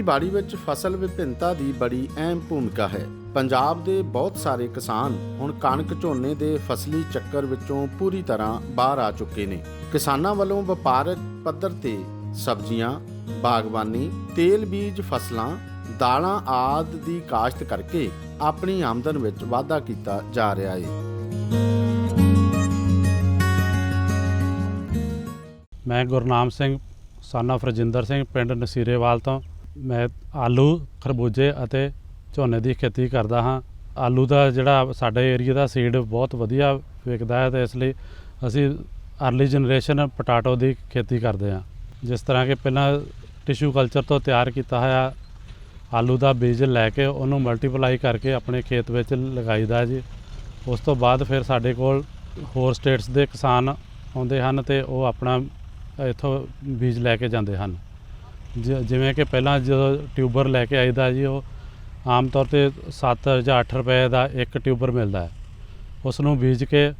ਖੇਤੀਬਾੜੀ ਵਿੱਚ ਫਸਲ ਵਿਭਿੰਨਤਾ ਦੀ ਬੜੀ ਅਹਿਮ ਭੂਮਿਕਾ ਹੈ। ਪੰਜਾਬ ਦੇ ਬਹੁਤ ਸਾਰੇ ਕਿਸਾਨ ਹੁਣ ਕਣਕ ਝੋਨੇ ਦੇ ਫਸਲੀ ਚੱਕਰ ਵਿੱਚੋਂ ਪੂਰੀ ਤਰ੍ਹਾਂ ਬਾਹਰ ਆ ਚੁੱਕੇ ਨੇ। ਕਿਸਾਨਾਂ ਵੱਲੋਂ ਵਪਾਰਕ ਪੱਧਰ ਤੇ ਸਬਜ਼ੀਆਂ, ਬਾਗਬਾਨੀ, ਤੇਲ ਬੀਜ ਫਸਲਾਂ, ਦਾਲਾਂ ਆਦਿ ਦੀ ਕਾਸ਼ਤ ਕਰਕੇ ਆਪਣੀ ਆਮਦਨ ਵਿੱਚ ਵਾਧਾ ਕੀਤਾ ਜਾ ਰਿਹਾ ਹੈ ਮੈਂ ਗੁਰਨਾਮ ਸਿੰਘ ਸਾਨਾ ਫਰਜਿੰਦਰ ਸਿੰਘ, ਪਿੰਡ ਨਸੀਰੇਵਾਲ ਤੋਂ। ਮੈਂ ਆਲੂ, ਖਰਬੂਜੇ ਅਤੇ ਝੋਨੇ ਦੀ ਖੇਤੀ ਕਰਦਾ ਹਾਂ। ਆਲੂ ਦਾ ਜਿਹੜਾ ਸਾਡੇ ਏਰੀਆ ਦਾ ਸੀਡ ਬਹੁਤ ਵਧੀਆ ਵਿਕਦਾ ਹੈ ਤੇ ਇਸ ਲਈ ਅਸੀਂ ਅਰਲੀ ਜਨਰੇਸ਼ਨ ਪੋਟਾਟੋ ਦੀ ਖੇਤੀ ਕਰਦੇ ਹਾਂ। ਜਿਸ ਤਰ੍ਹਾਂ ਕਿ ਪਹਿਲਾਂ ਟਿਸ਼ੂ ਕਲਚਰ ਤੋਂ ਤਿਆਰ ਕੀਤਾ ਹੋਇਆ ਆਲੂ ਦਾ ਬੀਜ ਲੈ ਕੇ ਉਹਨੂੰ ਮਲਟੀਪਲਾਈ ਕਰਕੇ ਆਪਣੇ ਖੇਤ ਵਿੱਚ ਲਗਾਈਦਾ ਜੀ। ਉਸ ਤੋਂ ਬਾਅਦ ਫਿਰ ਸਾਡੇ ਕੋਲ ਹੋਰ ਸਟੇਟਸ ਦੇ ਕਿਸਾਨ ਆਉਂਦੇ ਹਨ ਤੇ ਉਹ ਆਪਣਾ ਇੱਥੋਂ ਬੀਜ ਲੈ ਕੇ ਜਾਂਦੇ ਹਨ। ਜ- ਜਿਵੇਂ ਕਿ ਪਹਿਲਾਂ ਜਦੋਂ ਟਿਊਬਰ ਲੈ ਕੇ ਆਈਦਾ ਜੀ ਉਹ ਆਮ ਤੌਰ ਤੇ 7 ਜਾਂ 8 ਰੁਪਏ ਦਾ ਇੱਕ ਟਿਊਬਰ ਮਿਲਦਾ ਹੈ। ਉਸ ਨੂੰ ਬੀਜ ਕੇ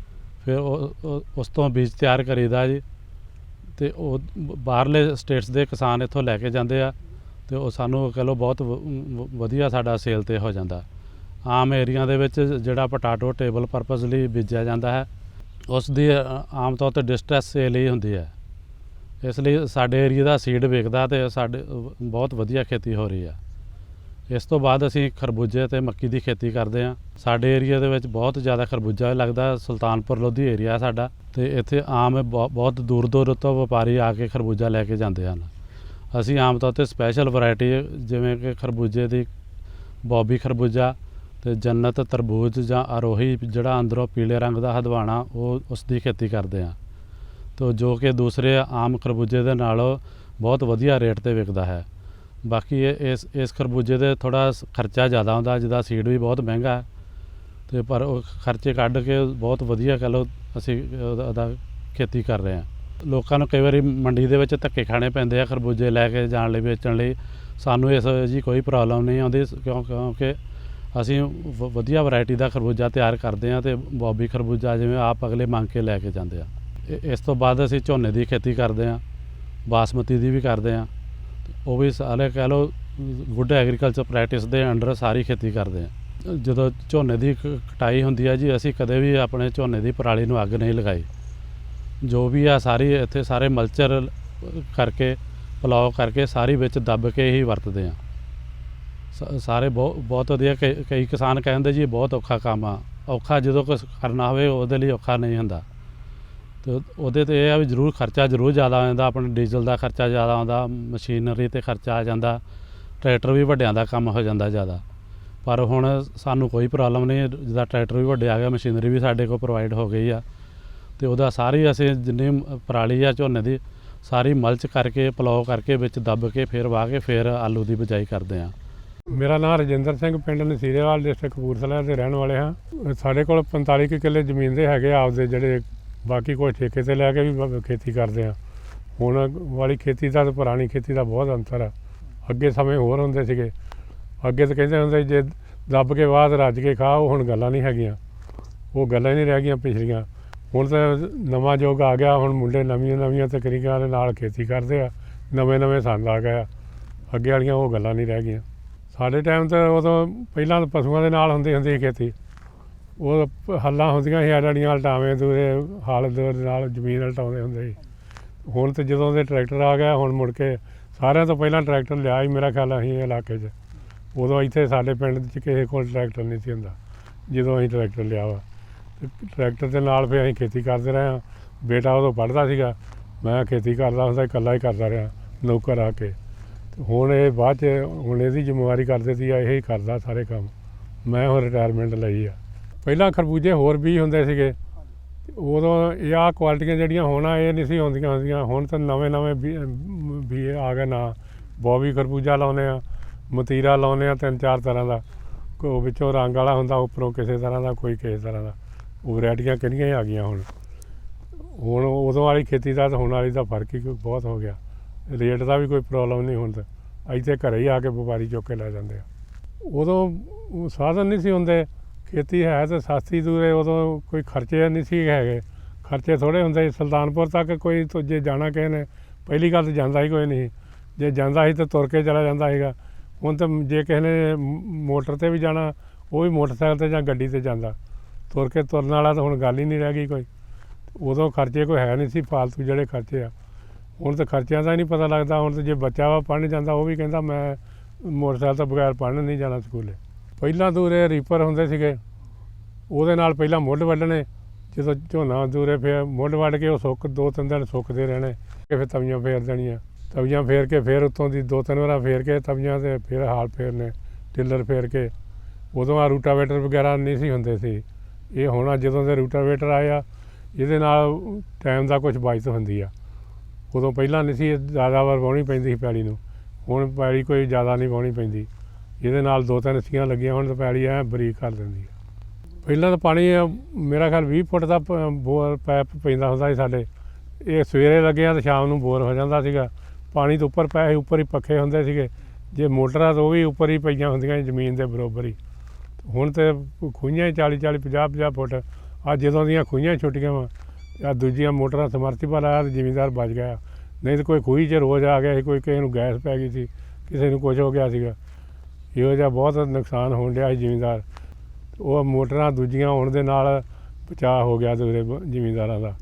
ਫਿਰ ਉਹ- ਉਹ- ਉਸ ਤੋਂ ਬੀਜ ਤਿਆਰ ਕਰੀਦਾ ਜੀ। ਤੇ ਉਹ ਬਾਹਰਲੇ ਸਟੇਟਸ ਦੇ ਕਿਸਾਨ ਇੱਥੋਂ ਲੈ ਕੇ ਜਾਂਦੇ ਆ ਤੇ ਉਹ ਸਾਨੂੰ ਕਹ ਲਓ ਬਹੁਤ ਵ- ਵ- ਵਧੀਆ ਸਾਡਾ ਸੇਲ ਤੇ ਹੋ ਜਾਂਦਾ। ਆਮ ਏਰੀਆ ਦੇ ਵਿੱਚ ਜਿਹੜਾ ਪਟਾਟੋ ਟੇਬਲ ਪਰਪਸ ਲਈ ਬੀਜਿਆ ਜਾਂਦਾ ਹੈ ਉਸ ਦੀ ਅ, ਆਮ ਤੌਰ ਤੇ ਡਿਸਟ੍ਰੈਸ ਸੇਲ ਹੀ ਹੁੰਦੀ ਹੈ। ਇਸ ਲਈ ਸਾਡੇ ਏਰੀਆ ਦਾ ਸੀਡ ਵਿਕਦਾ ਤੇ ਸਾਡੇ, ਬਹੁਤ ਵਧੀਆ ਖੇਤੀ ਹੋ ਰਹੀ ਆ। ਇਸ ਤੋਂ ਬਾਅਦ ਅਸੀਂ ਖਰਬੂਜੇ ਤੇ ਮੱਕੀ ਦੀ ਖੇਤੀ ਕਰਦੇ ਹਾਂ। ਸਾਡੇ ਏਰੀਆ ਦੇ ਵਿੱਚ ਬਹੁਤ ਜ਼ਿਆਦਾ ਖਰਬੂਜਾ ਲੱਗਦਾ, ਸੁਲਤਾਨਪੁਰ ਲੋਧੀ ਏਰੀਆ ਸਾਡਾ, ਤੇ ਇੱਥੇ ਆਮ ਬਹੁ- ਬਹੁਤ ਦੂਰ ਦੂਰ ਤੋਂ ਵਪਾਰੀ ਆ ਕੇ ਖਰਬੂਜਾ ਲੈ ਕੇ ਜਾਂਦੇ ਹਨ। ਅਸੀਂ ਆਮ ਤੌਰ ਤੇ ਸਪੈਸ਼ਲ ਵੈਰਾਈਟੀ ਜਿਵੇਂ ਕਿ ਖਰਬੂਜੇ ਦੀ ਬੌਬੀ ਖਰਬੂਜਾ ਤੇ ਜੰਨਤ ਤਰਬੂਜ ਜਾਂ ਅਰੋਹੀ ਜਿਹੜਾ ਅੰਦਰੋਂ ਪੀਲੇ ਰੰਗ ਦਾ ਹਦਵਾਣਾ, ਉਹ ਉਸ ਦੀ ਖੇਤੀ ਕਰਦੇ ਹਾਂ। ਤੋ ਜੋ ਕਿ ਦੂਸਰੇ ਆਮ ਖਰਬੂਜੇ ਦੇ ਨਾਲੋਂ ਬਹੁਤ ਵਧੀਆ ਰੇਟ ਤੇ ਵਿਕਦਾ ਹੈ। ਬਾਕੀ ਇਹ- ਇਸ ਇਸ ਖਰਬੂਜੇ ਦੇ ਥੋੜਾ ਖਰਚਾ ਜ਼ਿਆਦਾ ਹੁੰਦਾ ਜਿਹਦਾ ਸੀਡ ਵੀ ਬਹੁਤ ਮਹਿੰਗਾ ਹੈ। ਤੇ ਪਰ ਉਹ ਖਰਚੇ ਕੱਢ ਕੇ ਬਹੁਤ ਵਧੀਆ ਕਹ ਲਓ ਅਸੀਂ ਉਹਦਾ ਖੇਤੀ ਕਰ ਰਹੇ ਹਾਂ। ਲੋਕਾਂ ਨੂੰ ਕਈ ਵਾਰੀ ਮੰਡੀ ਦੇ ਵਿੱਚ ਧੱਕੇ ਖਾਣੇ ਪੈਂਦੇ ਆ ਖਰਬੂਜੇ ਲੈ ਕੇ ਜਾਣ ਲਈ, ਵੇਚਣ ਲਈ। ਸਾਨੂੰ ਇਸ ਜੀ ਕੋਈ ਪ੍ਰੋਬਲਮ ਨਹੀਂ ਆਉਂਦੀ ਕਿਉਂ, ਕਿਉਂਕਿ ਅਸੀਂ ਵ- ਵਧੀਆ ਵੈਰਾਈਟੀ ਦਾ ਖਰਬੂਜਾ ਤਿਆਰ ਕਰਦੇ ਹਾਂ ਤੇ ਬੌਬੀ ਖਰਬੂਜਾ ਜਿਵੇਂ ਆਪ ਅਗਲੇ ਮੰਗ ਕੇ ਲੈ ਕੇ ਜਾਂਦੇ ਆ। ਇ- ਇਸ ਤੋਂ ਬਾਅਦ ਅਸੀਂ ਝੋਨੇ ਦੀ ਖੇਤੀ ਕਰਦੇ ਹਾਂ, ਬਾਸਮਤੀ ਦੀ ਵੀ ਕਰਦੇ ਹਾਂ, ਉਹ ਵੀ ਸਾਰੇ ਕਹਿ ਲਓ ਗੁੱਡ ਐਗਰੀਕਲਚਰ ਪ੍ਰੈਕਟਿਸ ਦੇ ਅੰਡਰ ਸਾਰੀ ਖੇਤੀ ਕਰਦੇ ਹਾਂ। ਜਦੋਂ ਝੋਨੇ ਦੀ ਕ- ਕਟਾਈ ਹੁੰਦੀ ਹੈ ਜੀ, ਅਸੀਂ ਕਦੇ ਵੀ ਆਪਣੇ ਝੋਨੇ ਦੀ ਪਰਾਲੀ ਨੂੰ ਅੱਗ ਨਹੀਂ ਲਗਾਈ। ਜੋ ਵੀ ਆ ਸਾਰੀ, ਇੱਥੇ ਸਾਰੇ ਮਲਚਰ ਕਰਕੇ, ਪਲਾਓ ਕਰਕੇ ਸਾਰੀ ਵਿੱਚ ਦੱਬ ਕੇ ਹੀ ਵਰਤਦੇ ਆ ਸ- ਸਾਰੇ ਬਹੁਤ ਬਹੁਤ ਵਧੀਆ ਕਈ ਕਈ ਕਿਸਾਨ ਕਹਿੰਦੇ ਜੀ ਇਹ ਬਹੁਤ ਔਖਾ ਕੰਮ ਆ। ਔਖਾ ਜਦੋਂ ਕੁਛ ਕਰਨਾ ਹੋਵੇ, ਉਹਦੇ ਲਈ ਔਖਾ ਨਹੀਂ ਹੁੰਦਾ। ਤੇ ਉਹਦੇ ਤੇ ਇਹ ਆ ਵੀ ਜ਼ਰੂਰ ਖਰਚਾ ਜ਼ਰੂਰ ਜ਼ਿਆਦਾ ਆ ਜਾਂਦਾ, ਆਪਣੇ ਡੀਜ਼ਲ ਦਾ ਖਰਚਾ ਜ਼ਿਆਦਾ ਆਉਂਦਾ, ਮਸ਼ੀਨਰੀ ਤੇ ਖਰਚਾ ਆ ਜਾਂਦਾ, ਟਰੈਕਟਰ ਵੀ ਵੱਡਿਆਂ ਦਾ ਕੰਮ ਹੋ ਜਾਂਦਾ ਜ਼ਿਆਦਾ। ਪਰ ਹੁਣ ਸਾਨੂੰ ਕੋਈ ਪ੍ਰੋਬਲਮ ਨਹੀਂ ਜਿਹਦਾ ਟਰੈਕਟਰ ਵੀ ਵੱਡੇ ਆ ਗਿਆ, ਮਸ਼ੀਨਰੀ ਵੀ ਸਾਡੇ ਕੋਲ ਪ੍ਰੋਵਾਈਡ ਹੋ ਗਈ ਆ। ਤੇ ਉਹਦਾ ਸਾਰੀ ਅਸੀਂ ਜਿੰਨੀ ਪਰਾਲੀ ਆ, ਝੋਨੇ ਦੀ, ਸਾਰੀ ਮਲਚ ਕਰਕੇ, ਪਲਾਓ ਕਰਕੇ, ਵਿੱਚ ਦੱਬ ਕੇ, ਫਿਰ ਵਾਹ ਕੇ, ਫਿਰ ਆਲੂ ਦੀ ਬਿਜਾਈ ਕਰਦੇ ਆ। ਮੇਰਾ ਨਾਮ ਰਜਿੰਦਰ ਸਿੰਘ, ਪਿੰਡ ਨਸੀਰੇਵਾਲ, ਡਿਸਟ੍ਰਿਕਟ ਕਪੂਰਥਲਾ ਦੇ ਰਹਿਣ ਵਾਲੇ ਹਾਂ। ਸਾਡੇ ਕੋਲ 45 ਕੁ ਕਿੱਲੇ ਜ਼ਮੀਨ ਦੇ ਹੈਗੇ ਆ, ਆਪਦੇ ਜਿਹੜੇ ਬਾਕੀ ਕੋਈ ਠੇਕੇ ਤੇ ਲੈ ਕੇ ਵੀ ਖੇਤੀ ਕਰਦੇ ਆ। ਹੁਣ ਵਾਲੀ ਖੇਤੀ ਦਾ ਤੇ ਪੁਰਾਣੀ ਖੇਤੀ ਦਾ ਬਹੁਤ ਅੰਤਰ ਆ। ਅੱਗੇ ਸਮੇਂ ਹੋਰ ਹੁੰਦੇ ਸੀਗੇ। ਅੱਗੇ ਤਾਂ ਕਹਿੰਦੇ ਹੁੰਦੇ ਜੇ ਦੱਬ ਕੇ ਬਾਅਦ ਰੱਜ ਕੇ ਖਾ, ਉਹ ਹੁਣ ਗੱਲਾਂ ਨਹੀਂ ਹੈਗੀਆਂ। ਉਹ ਗੱਲਾਂ ਹੀ ਨਹੀਂ ਰਹਿ ਗਈਆਂ ਪਿਛਲੀਆਂ। ਹੁਣ ਤਾਂ ਨਵਾਂ ਯੁੱਗ ਆ ਗਿਆ, ਹੁਣ ਮੁੰਡੇ ਨਵੀਆਂ ਨਵੀਆਂ ਤਕਨੀਕਾਂ ਦੇ ਨਾਲ ਖੇਤੀ ਕਰਦੇ ਆ। ਨਵੇਂ ਨਵੇਂ ਸੰਦ ਆ ਗਏ ਆ। ਅੱਗੇ ਵਾਲੀਆਂ ਉਹ ਗੱਲਾਂ ਨਹੀਂ ਰਹਿ ਗਈਆਂ। ਸਾਡੇ ਟਾਈਮ ਤਾਂ ਉਦੋਂ ਪਹਿਲਾਂ ਤਾਂ ਪਸ਼ੂਆਂ ਦੇ ਨਾਲ ਹੁੰਦੀ ਹੁੰਦੀ ਸੀ ਖੇਤੀ। ਉਹ ਹੱਲਾਂ ਹੁੰਦੀਆਂ ਸੀ ਆੜੜੀਆਂ ਹਲਟਾਵੇਂ ਦੂਰੇ, ਹਲ ਦੇ ਨਾਲ ਜ਼ਮੀਨ ਹਲਟਾਉਂਦੇ ਹੁੰਦੇ ਸੀ। ਹੁਣ ਤੇ ਜਦੋਂ ਦੇ ਟਰੈਕਟਰ ਆ ਗਿਆ, ਹੁਣ ਮੁੜ ਕੇ ਸਾਰਿਆਂ ਤੋਂ ਪਹਿਲਾਂ ਟਰੈਕਟਰ ਲਿਆ ਹੀ ਮੇਰਾ ਖਿਆਲ ਅਸੀਂ ਇਲਾਕੇ 'ਚ। ਉਦੋਂ ਇੱਥੇ ਸਾਡੇ ਪਿੰਡ 'ਚ ਕਿਸੇ ਕੋਲ ਟਰੈਕਟਰ ਨਹੀਂ ਸੀ ਹੁੰਦਾ, ਜਦੋਂ ਅਸੀਂ ਟਰੈਕਟਰ ਲਿਆ ਵਾ। ਤੇ ਟਰੈਕਟਰ ਦੇ ਨਾਲ ਫਿਰ ਅਸੀਂ ਖੇਤੀ ਕਰਦੇ ਰਹੇ ਹਾਂ। ਬੇਟਾ ਉਦੋਂ ਪੜ੍ਹਦਾ ਸੀਗਾ, ਮੈਂ ਖੇਤੀ ਕਰਦਾ ਹੁੰਦਾ, ਇਕੱਲਾ ਹੀ ਕਰਦਾ ਰਿਹਾ, ਨੌਕਰ ਆ ਕੇ। ਤੇ ਹੁਣ ਇਹ ਬਾਅਦ 'ਚ, ਹੁਣ ਇਹਦੀ ਜ਼ਿੰਮੇਵਾਰੀ ਕਰਦੇ ਸੀ ਇਹ ਹੀ ਕਰਦਾ ਸਾਰੇ ਕੰਮ। ਮੈਂ ਹੁਣ ਰਿਟਾਇਰਮੈਂਟ ਲਈ ਆ। ਪਹਿਲਾਂ ਖਰਬੂਜੇ ਹੋਰ ਵੀ ਹੁੰਦੇ ਸੀਗੇ। ਉਦੋਂ ਇਹ ਆ ਕੁਆਲਿਟੀਆਂ ਜਿਹੜੀਆਂ ਹੋਣਾ ਇਹ ਨਹੀਂ ਸੀ ਹੁੰਦੀਆਂ ਹੁੰਦੀਆਂ ਹੁਣ ਤਾਂ ਨਵੇਂ ਨਵੇਂ ਵੀ ਵੀ ਆ ਗਏ ਨਾ। ਬੋਬੀ ਖਰਬੂਜਾ ਲਾਉਨੇ ਆ, ਮਤੀਰਾ ਲਾਉਨੇ ਆ, ਤਿੰਨ ਚਾਰ ਤਰ੍ਹਾਂ ਦਾ। ਕੋ ਵਿੱਚੋਂ ਰੰਗ ਵਾਲਾ ਹੁੰਦਾ, ਉੱਪਰੋਂ ਕਿਸੇ ਤਰ੍ਹਾਂ ਦਾ, ਕੋਈ ਕਿਸੇ ਤਰ੍ਹਾਂ ਦਾ। ਉਹ ਵੈਰਾਈਟੀਆਂ ਕਿੰਨੀਆਂ ਹੀ ਆ ਗਈਆਂ ਹੁਣ। ਹੁਣ ਉਦੋਂ ਵਾਲੀ ਖੇਤੀ ਦਾ ਤੇ ਹੁਣ ਵਾਲੀ ਦਾ ਫ਼ਰਕ ਹੀ ਬਹੁਤ ਹੋ ਗਿਆ। ਰੇਟ ਦਾ ਵੀ ਕੋਈ ਪ੍ਰੋਬਲਮ ਨਹੀਂ ਹੁਣ ਤਾਂ ਇੱਥੇ ਘਰੇ ਹੀ ਆ ਕੇ ਵਪਾਰੀ ਚੁੱਕ ਕੇ ਲੈ ਜਾਂਦੇ ਆ। ਉਦੋਂ ਸਾਧਨ ਨਹੀਂ ਸੀ ਹੁੰਦੇ। ਖੇਤੀ ਹੈ ਤਾਂ ਸਸਤੀ ਦੂਰੇ ਉਦੋਂ ਕੋਈ ਖਰਚੇ ਨਹੀਂ ਸੀ ਹੈਗੇ। ਖਰਚੇ ਥੋੜੇ ਹੁੰਦੇ ਸੀ। ਸੁਲਤਾਨਪੁਰ ਤੱਕ ਕੋਈ ਜੇ ਜਾਣਾ ਕਿਸੇ ਨੇ, ਪਹਿਲੀ ਗੱਲ ਤਾਂ ਜਾਂਦਾ ਹੀ ਕੋਈ ਨਹੀਂ। ਜੇ ਜਾਂਦਾ ਸੀ ਤਾਂ ਤੁਰ ਕੇ ਚਲਾ ਜਾਂਦਾ ਸੀਗਾ। ਹੁਣ ਤਾਂ ਜੇ ਕਿਸੇ ਨੇ ਮੋਟਰ ਤੇ ਵੀ ਜਾਣਾ, ਉਹ ਵੀ ਮੋਟਰਸਾਈਕਲ ਤੇ ਜਾਂ ਗੱਡੀ ਤੇ ਜਾਂਦਾ। ਤੁਰ ਕੇ ਤੁਰਨ ਵਾਲਾ ਤਾਂ ਹੁਣ ਗੱਲ ਹੀ ਨਹੀਂ ਰਹਿ ਗਈ ਕੋਈ। ਉਦੋਂ ਖਰਚੇ ਕੋਈ ਹੈ ਨਹੀਂ ਸੀ, ਫਾਲਤੂ ਜਿਹੜੇ ਖਰਚੇ ਆ। ਹੁਣ ਤਾਂ ਖਰਚਿਆਂ ਦਾ ਹੀ ਨਹੀਂ ਪਤਾ ਲੱਗਦਾ। ਹੁਣ ਤਾਂ ਜੇ ਬੱਚਾ ਵਾ ਪੜ੍ਹਨ ਜਾਂਦਾ, ਉਹ ਵੀ ਕਹਿੰਦਾ, ਮੈਂ ਮੋਟਰਸਾਈਕਲ ਤੋਂ ਬਗੈਰ ਪੜ੍ਹਨ ਨਹੀਂ ਜਾਣਾ ਸਕੂਲੇ। ਪਹਿਲਾਂ ਦੂਰੇ ਰੀਪਰ ਹੁੰਦੇ ਸੀਗੇ। ਉਹਦੇ ਨਾਲ ਪਹਿਲਾਂ ਮੁੱਢ ਵੱਢਣੇ। ਜਦੋਂ ਝੋਨਾ ਦੂਰੇ ਫਿਰ ਮੁੱਢ ਵੱਢ ਕੇ ਉਹ ਸੁੱਕ, ਦੋ ਤਿੰਨ ਦਿਨ ਸੁੱਕਦੇ ਰਹਿਣੇ। ਕਿ ਫਿਰ ਤਵੀਆਂ ਫੇਰ ਦੇਣੀਆਂ। ਤਵੀਆਂ ਫੇਰ ਕੇ ਫਿਰ ਉੱਤੋਂ ਦੀ ਦੋ ਤਿੰਨ ਵਾਰਾਂ ਫੇਰ ਕੇ ਤਵੀਆਂ ਤੇ ਫਿਰ ਹਾਲ ਫੇਰਨੇ ਟਿੱਲਰ ਫੇਰ ਕੇ। ਉਦੋਂ ਆ ਰੂਟਾਵੇਟਰ ਵਗੈਰਾ ਨਹੀਂ ਸੀ ਹੁੰਦੇ ਸੀ। ਇਹ ਹੁਣ ਜਦੋਂ ਦੇ ਰੂਟਾਵੇਟਰ ਆਏ ਆ, ਇਹਦੇ ਨਾਲ ਟਾਈਮ ਦਾ ਕੁਝ ਬਚਤ ਹੁੰਦੀ ਆ। ਉਦੋਂ ਪਹਿਲਾਂ ਨਹੀਂ ਸੀ ਜ਼ਿਆਦਾ ਵਾਰ ਵਾਹੁਣੀ ਪੈਂਦੀ ਸੀ ਪੈਲੀ ਨੂੰ। ਹੁਣ ਪੈਲੀ ਕੋਈ ਜ਼ਿਆਦਾ ਨਹੀਂ ਵਾਹੁਣੀ ਪੈਂਦੀ। ਜਿਹਦੇ ਨਾਲ ਦੋ ਤਿੰਨ ਸੀਆਂ ਲੱਗੀਆਂ ਹੋਣ ਤਾਂ ਪੈਲੀ ਐ ਬਰੀਕ ਕਰ ਦਿੰਦੀ ਆ। ਪਹਿਲਾਂ ਤਾਂ ਪਾਣੀ ਮੇਰਾ ਖਿਆਲ 20 ਫੁੱਟ ਦਾ ਪ- ਬੋਰ ਪੈਪ ਪੈਂਦਾ ਹੁੰਦਾ ਸੀ ਸਾਡੇ। ਇਹ ਸਵੇਰੇ ਲੱਗਿਆ ਤਾਂ ਸ਼ਾਮ ਨੂੰ ਬੋਰ ਹੋ ਜਾਂਦਾ ਸੀਗਾ। ਪਾਣੀ ਤੋਂ ਉੱਪਰ ਪੈ, ਉੱਪਰ ਹੀ ਪੱਖੇ ਹੁੰਦੇ ਸੀਗੇ। ਜੇ ਮੋਟਰਾਂ ਤਾਂ ਉਹ ਵੀ ਉੱਪਰ ਹੀ ਪਈਆਂ ਹੁੰਦੀਆਂ ਜ਼ਮੀਨ ਦੇ ਬਰੋਬਰ ਹੀ। ਹੁਣ ਤੇ ਖੂਹੀਆਂ ਹੀ 40 40 50 50 ਫੁੱਟ। ਆ ਜਦੋਂ ਦੀਆਂ ਖੂਹੀਆਂ ਛੁੱਟੀਆਂ ਵਾ ਆ ਦੂਜੀਆਂ ਮੋਟਰਾਂ ਸਮਰਸੀਬਲ ਆਇਆ ਤੇ ਜ਼ਿਮੀਂਦਾਰ ਬਚ ਗਿਆ। ਨਹੀਂ ਤਾਂ ਕੋਈ ਖੂਹੀ 'ਚ ਰੋਜ਼ ਆ ਗਿਆ ਸੀ, ਕੋਈ ਕਿਸੇ ਨੂੰ ਗੈਸ ਪੈ ਗਈ ਸੀ, ਕਿਸੇ ਨੂੰ ਕੁਝ ਹੋ ਗਿਆ ਸੀਗਾ। ਇਹੋ ਜਿਹਾ ਬਹੁਤ ਨੁਕਸਾਨ ਹੋਣ ਡਿਆ ਸੀ ਜ਼ਿਮੀਂਦਾਰ। ਉਹ ਮੋਟਰਾਂ ਦੂਜੀਆਂ ਹੋਣ ਦੇ ਨਾਲ ਬਚਾਅ ਹੋ ਗਿਆ ਦੂਰੇ ਬ- ਜ਼ਿਮੀਂਦਾਰਾਂ ਦਾ।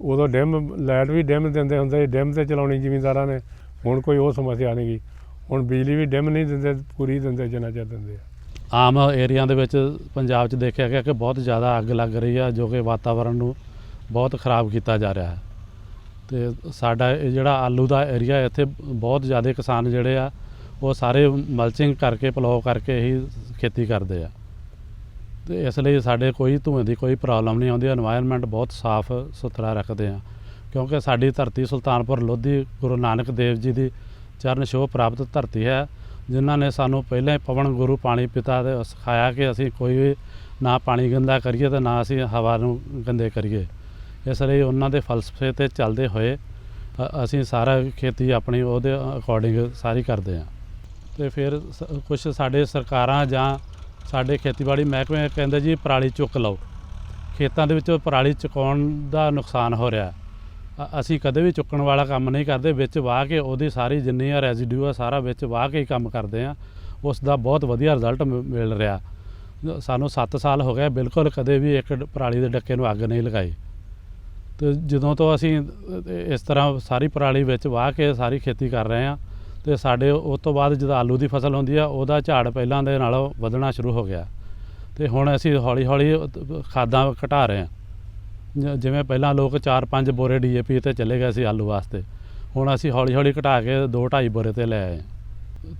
ਉਦੋਂ ਡਿਮ, ਲਾਈਟ ਵੀ ਡਿਮ ਦਿੰਦੇ ਹੁੰਦੇ ਸੀ, ਡਿਮ ਤੇ ਚਲਾਉਣੀ ਜ਼ਿਮੀਂਦਾਰਾਂ ਨੇ। ਹੁਣ ਕੋਈ ਉਹ ਸਮੱਸਿਆ ਨਹੀਂ ਗਈ ਹੁਣ ਬਿਜਲੀ ਵੀ ਡਿਮ ਨਹੀਂ ਦਿੰਦੇ, ਪੂਰੀ ਦਿੰਦੇ, ਜਿੰਨਾ ਚਿਰ ਦਿੰਦੇ ਆ। ਆਮ ਏਰੀਆ ਦੇ ਵਿੱਚ ਪੰਜਾਬ 'ਚ ਦੇਖਿਆ ਗਿਆ ਕਿ ਬਹੁਤ ਜ਼ਿਆਦਾ ਅੱਗ ਲੱਗ ਰਹੀ ਆ, ਜੋ ਕਿ ਵਾਤਾਵਰਣ ਨੂੰ ਬਹੁਤ ਖਰਾਬ ਕੀਤਾ ਜਾ ਰਿਹਾ ਹੈ। ਤੇ ਸਾਡਾ ਇਹ ਜਿਹੜਾ ਆਲੂ ਦਾ ਏਰੀਆ ਇੱਥੇ ਬਹੁਤ ਜ਼ਿਆਦਾ ਕਿਸਾਨ ਜਿਹੜੇ ਆ ਉਹ ਸਾਰੇ ਮਲਚਿੰਗ ਕਰਕੇ ਪਲੋ ਕਰਕੇ ਹੀ ਖੇਤੀ ਕਰਦੇ ਆ। ਤੇ ਇਸ ਲਈ ਸਾਡੇ ਕੋਈ ਧੂਏ ਦੀ ਕੋਈ ਪ੍ਰੋਬਲਮ ਨਹੀਂ ਆਉਂਦੀ। এনवायरमेंट ਬਹੁਤ ਸਾਫ਼, ਸੁਥਰਾ ਰੱਖਦੇ ਆ। ਕਿਉਂਕਿ ਸਾਡੀ ਧਰਤੀ ਸੁਲਤਾਨਪੁਰ ਲੋਧੀ ਗੁਰੂ ਨਾਨਕ ਦੇਵ ਜੀ ਦੀ ਚਰਨ ਛੋਹ ਪ੍ਰਾਪਤ ਧਰਤੀ ਹੈ, ਜਿਨ੍ਹਾਂ ਨੇ ਸਾਨੂੰ ਪਹਿਲਾਂ ਹੀ ਪਵਨ ਗੁਰੂ ਪਾਣੀ ਪਿਤਾ ਦੇ ਸਿਖਾਇਆ ਕਿ ਅਸੀਂ ਕੋਈ ਵੀ ਨਾ ਪਾਣੀ ਗੰਦਾ ਕਰੀਏ ਤੇ ਨਾ ਅਸੀਂ ਹਵਾ ਨੂੰ ਗੰਦੇ ਕਰੀਏ। ਇਸ ਲਈ ਉਹਨਾਂ ਦੇ ਫਲਸਫੇ ਤੇ ਚੱਲਦੇ ਹੋਏ ਅਸੀਂ ਸਾਰਾ ਖੇਤੀ ਆਪਣੀ ਉਹਦੇ ਅਕੋਰਡਿੰਗ ਸਾਰੀ ਕਰਦੇ ਹਾਂ ਤੇ ਫਿਰ ਕੁਝ ਸਾਡੇ ਸਰਕਾਰਾਂ ਜਾਂ ਸਾਡੇ ਖੇਤੀਬਾੜੀ ਮਹਿਕਮੇ ਕਹਿੰਦੇ ਜੀ ਪਰਾਲੀ ਚੁੱਕ ਲਓ। ਖੇਤਾਂ ਦੇ ਵਿੱਚ ਪਰਾਲੀ ਚੁਕਾਉਣ ਦਾ ਨੁਕਸਾਨ ਹੋ ਰਿਹਾ। ਅਸੀਂ ਕਦੇ ਵੀ ਚੁੱਕਣ ਵਾਲਾ ਕੰਮ ਨਹੀਂ ਕਰਦੇ, ਵਿੱਚ ਵਾਹ ਕੇ ਉਹਦੀ ਸਾਰੀ ਜਿੰਨੀ ਆ ਰੈਜ਼ੀਡਿਊ ਆ ਸਾਰਾ ਵਿੱਚ ਵਾਹ ਕੇ ਹੀ ਕੰਮ ਕਰਦੇ ਆ। ਉਸ ਦਾ ਬਹੁਤ ਵਧੀਆ ਰਿਜ਼ਲਟ ਮਿਲ ਰਿਹਾ। ਸਾਨੂੰ 7 ਸਾਲ ਹੋ ਗਏ, ਬਿਲਕੁਲ ਕਦੇ ਵੀ ਇੱਕ ਪਰਾਲੀ ਦੇ ਡੱਕੇ ਨੂੰ ਅੱਗ ਨਹੀਂ ਲਗਾਈ। ਤੇ ਜਦੋਂ ਤੋਂ ਅਸੀਂ ਇਸ ਤਰ੍ਹਾਂ ਸਾਰੀ ਪਰਾਲੀ ਵਿੱਚ ਵਾਹ ਕੇ ਸਾਰੀ ਖੇਤੀ ਕਰ ਰਹੇ ਆ ਤੇ ਸਾਡੇ ਉਸ ਤੋਂ ਬਾਅਦ ਜਦੋਂ ਆਲੂ ਦੀ ਫਸਲ ਹੁੰਦੀ ਆ, ਉਹਦਾ ਝਾੜ ਪਹਿਲਾਂ ਦੇ ਨਾਲੋਂ ਵਧਣਾ ਸ਼ੁਰੂ ਹੋ ਗਿਆ। ਤੇ ਹੁਣ ਅਸੀਂ ਹੌਲੀ ਹੌਲੀ ਖਾਦਾਂ ਘਟਾ ਰਹੇ ਹਾਂ। ਜ- ਜਿਵੇਂ ਪਹਿਲਾਂ ਲੋਕ 4-5 ਬੋਰੇ ਡੀਏਪੀ ਤੇ ਚਲੇ ਗਏ ਸੀ ਆਲੂ ਵਾਸਤੇ, ਹੁਣ ਅਸੀਂ ਹੌਲੀ ਹੌਲੀ ਘਟਾ ਕੇ 2-2.5 ਬੋਰੇ ਤੇ ਲੈ ਆਏ ਹਾਂ।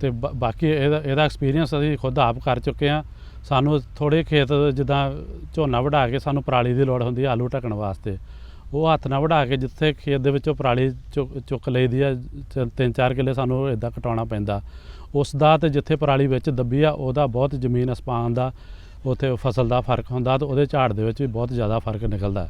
ਤੇ ਬਾਕੀ ਇਹਦਾ ਇਹਦਾ ਐਕਸਪੀਰੀਅੰਸ ਅਸੀਂ ਖੁਦ ਆਪ ਕਰ ਚੁੱਕੇ ਆ ਸਾਨੂੰ ਥੋੜੇ ਖੇਤ ਜਿੱਦਾਂ ਝੋਨਾ ਵਢਾ ਕੇ ਸਾਨੂੰ ਪਰਾਲੀ ਦੀ ਲੋੜ ਹੁੰਦੀ ਹੈ ਆਲੂ ਢੱਕਣ ਵਾਸਤੇ। ਉਹ ਹੱਥ ਨਾਲ ਵਢਾ ਕੇ ਜਿੱਥੇ ਖੇਤ ਦੇ ਵਿੱਚੋਂ ਪਰਾਲੀ ਚੁੱਕ ਚੁੱਕ ਲਈਦੀ ਆ ਚ- ਤਿੰਨ, ਚਾਰ ਕਿੱਲੇ ਸਾਨੂੰ ਇਦਾਂ ਕਟਾਉਣਾ ਪੈਂਦਾ। ਉਸ ਦਾ ਤੇ ਜਿੱਥੇ ਪਰਾਲੀ ਵਿੱਚ ਦੱਬੀ ਆ, ਉਹਦਾ ਬਹੁਤ ਜ਼ਮੀਨ ਅਸਮਾਨ ਦਾ, ਉੱਥੇ ਫਸਲ ਦਾ ਫ਼ਰਕ ਹੁੰਦਾ ਤੇ ਉਹਦੇ ਝਾੜ ਦੇ ਵਿੱਚ ਵੀ ਬਹੁਤ ਜ਼ਿਆਦਾ ਫ਼ਰਕ ਨਿਕਲਦਾ। ਹੈ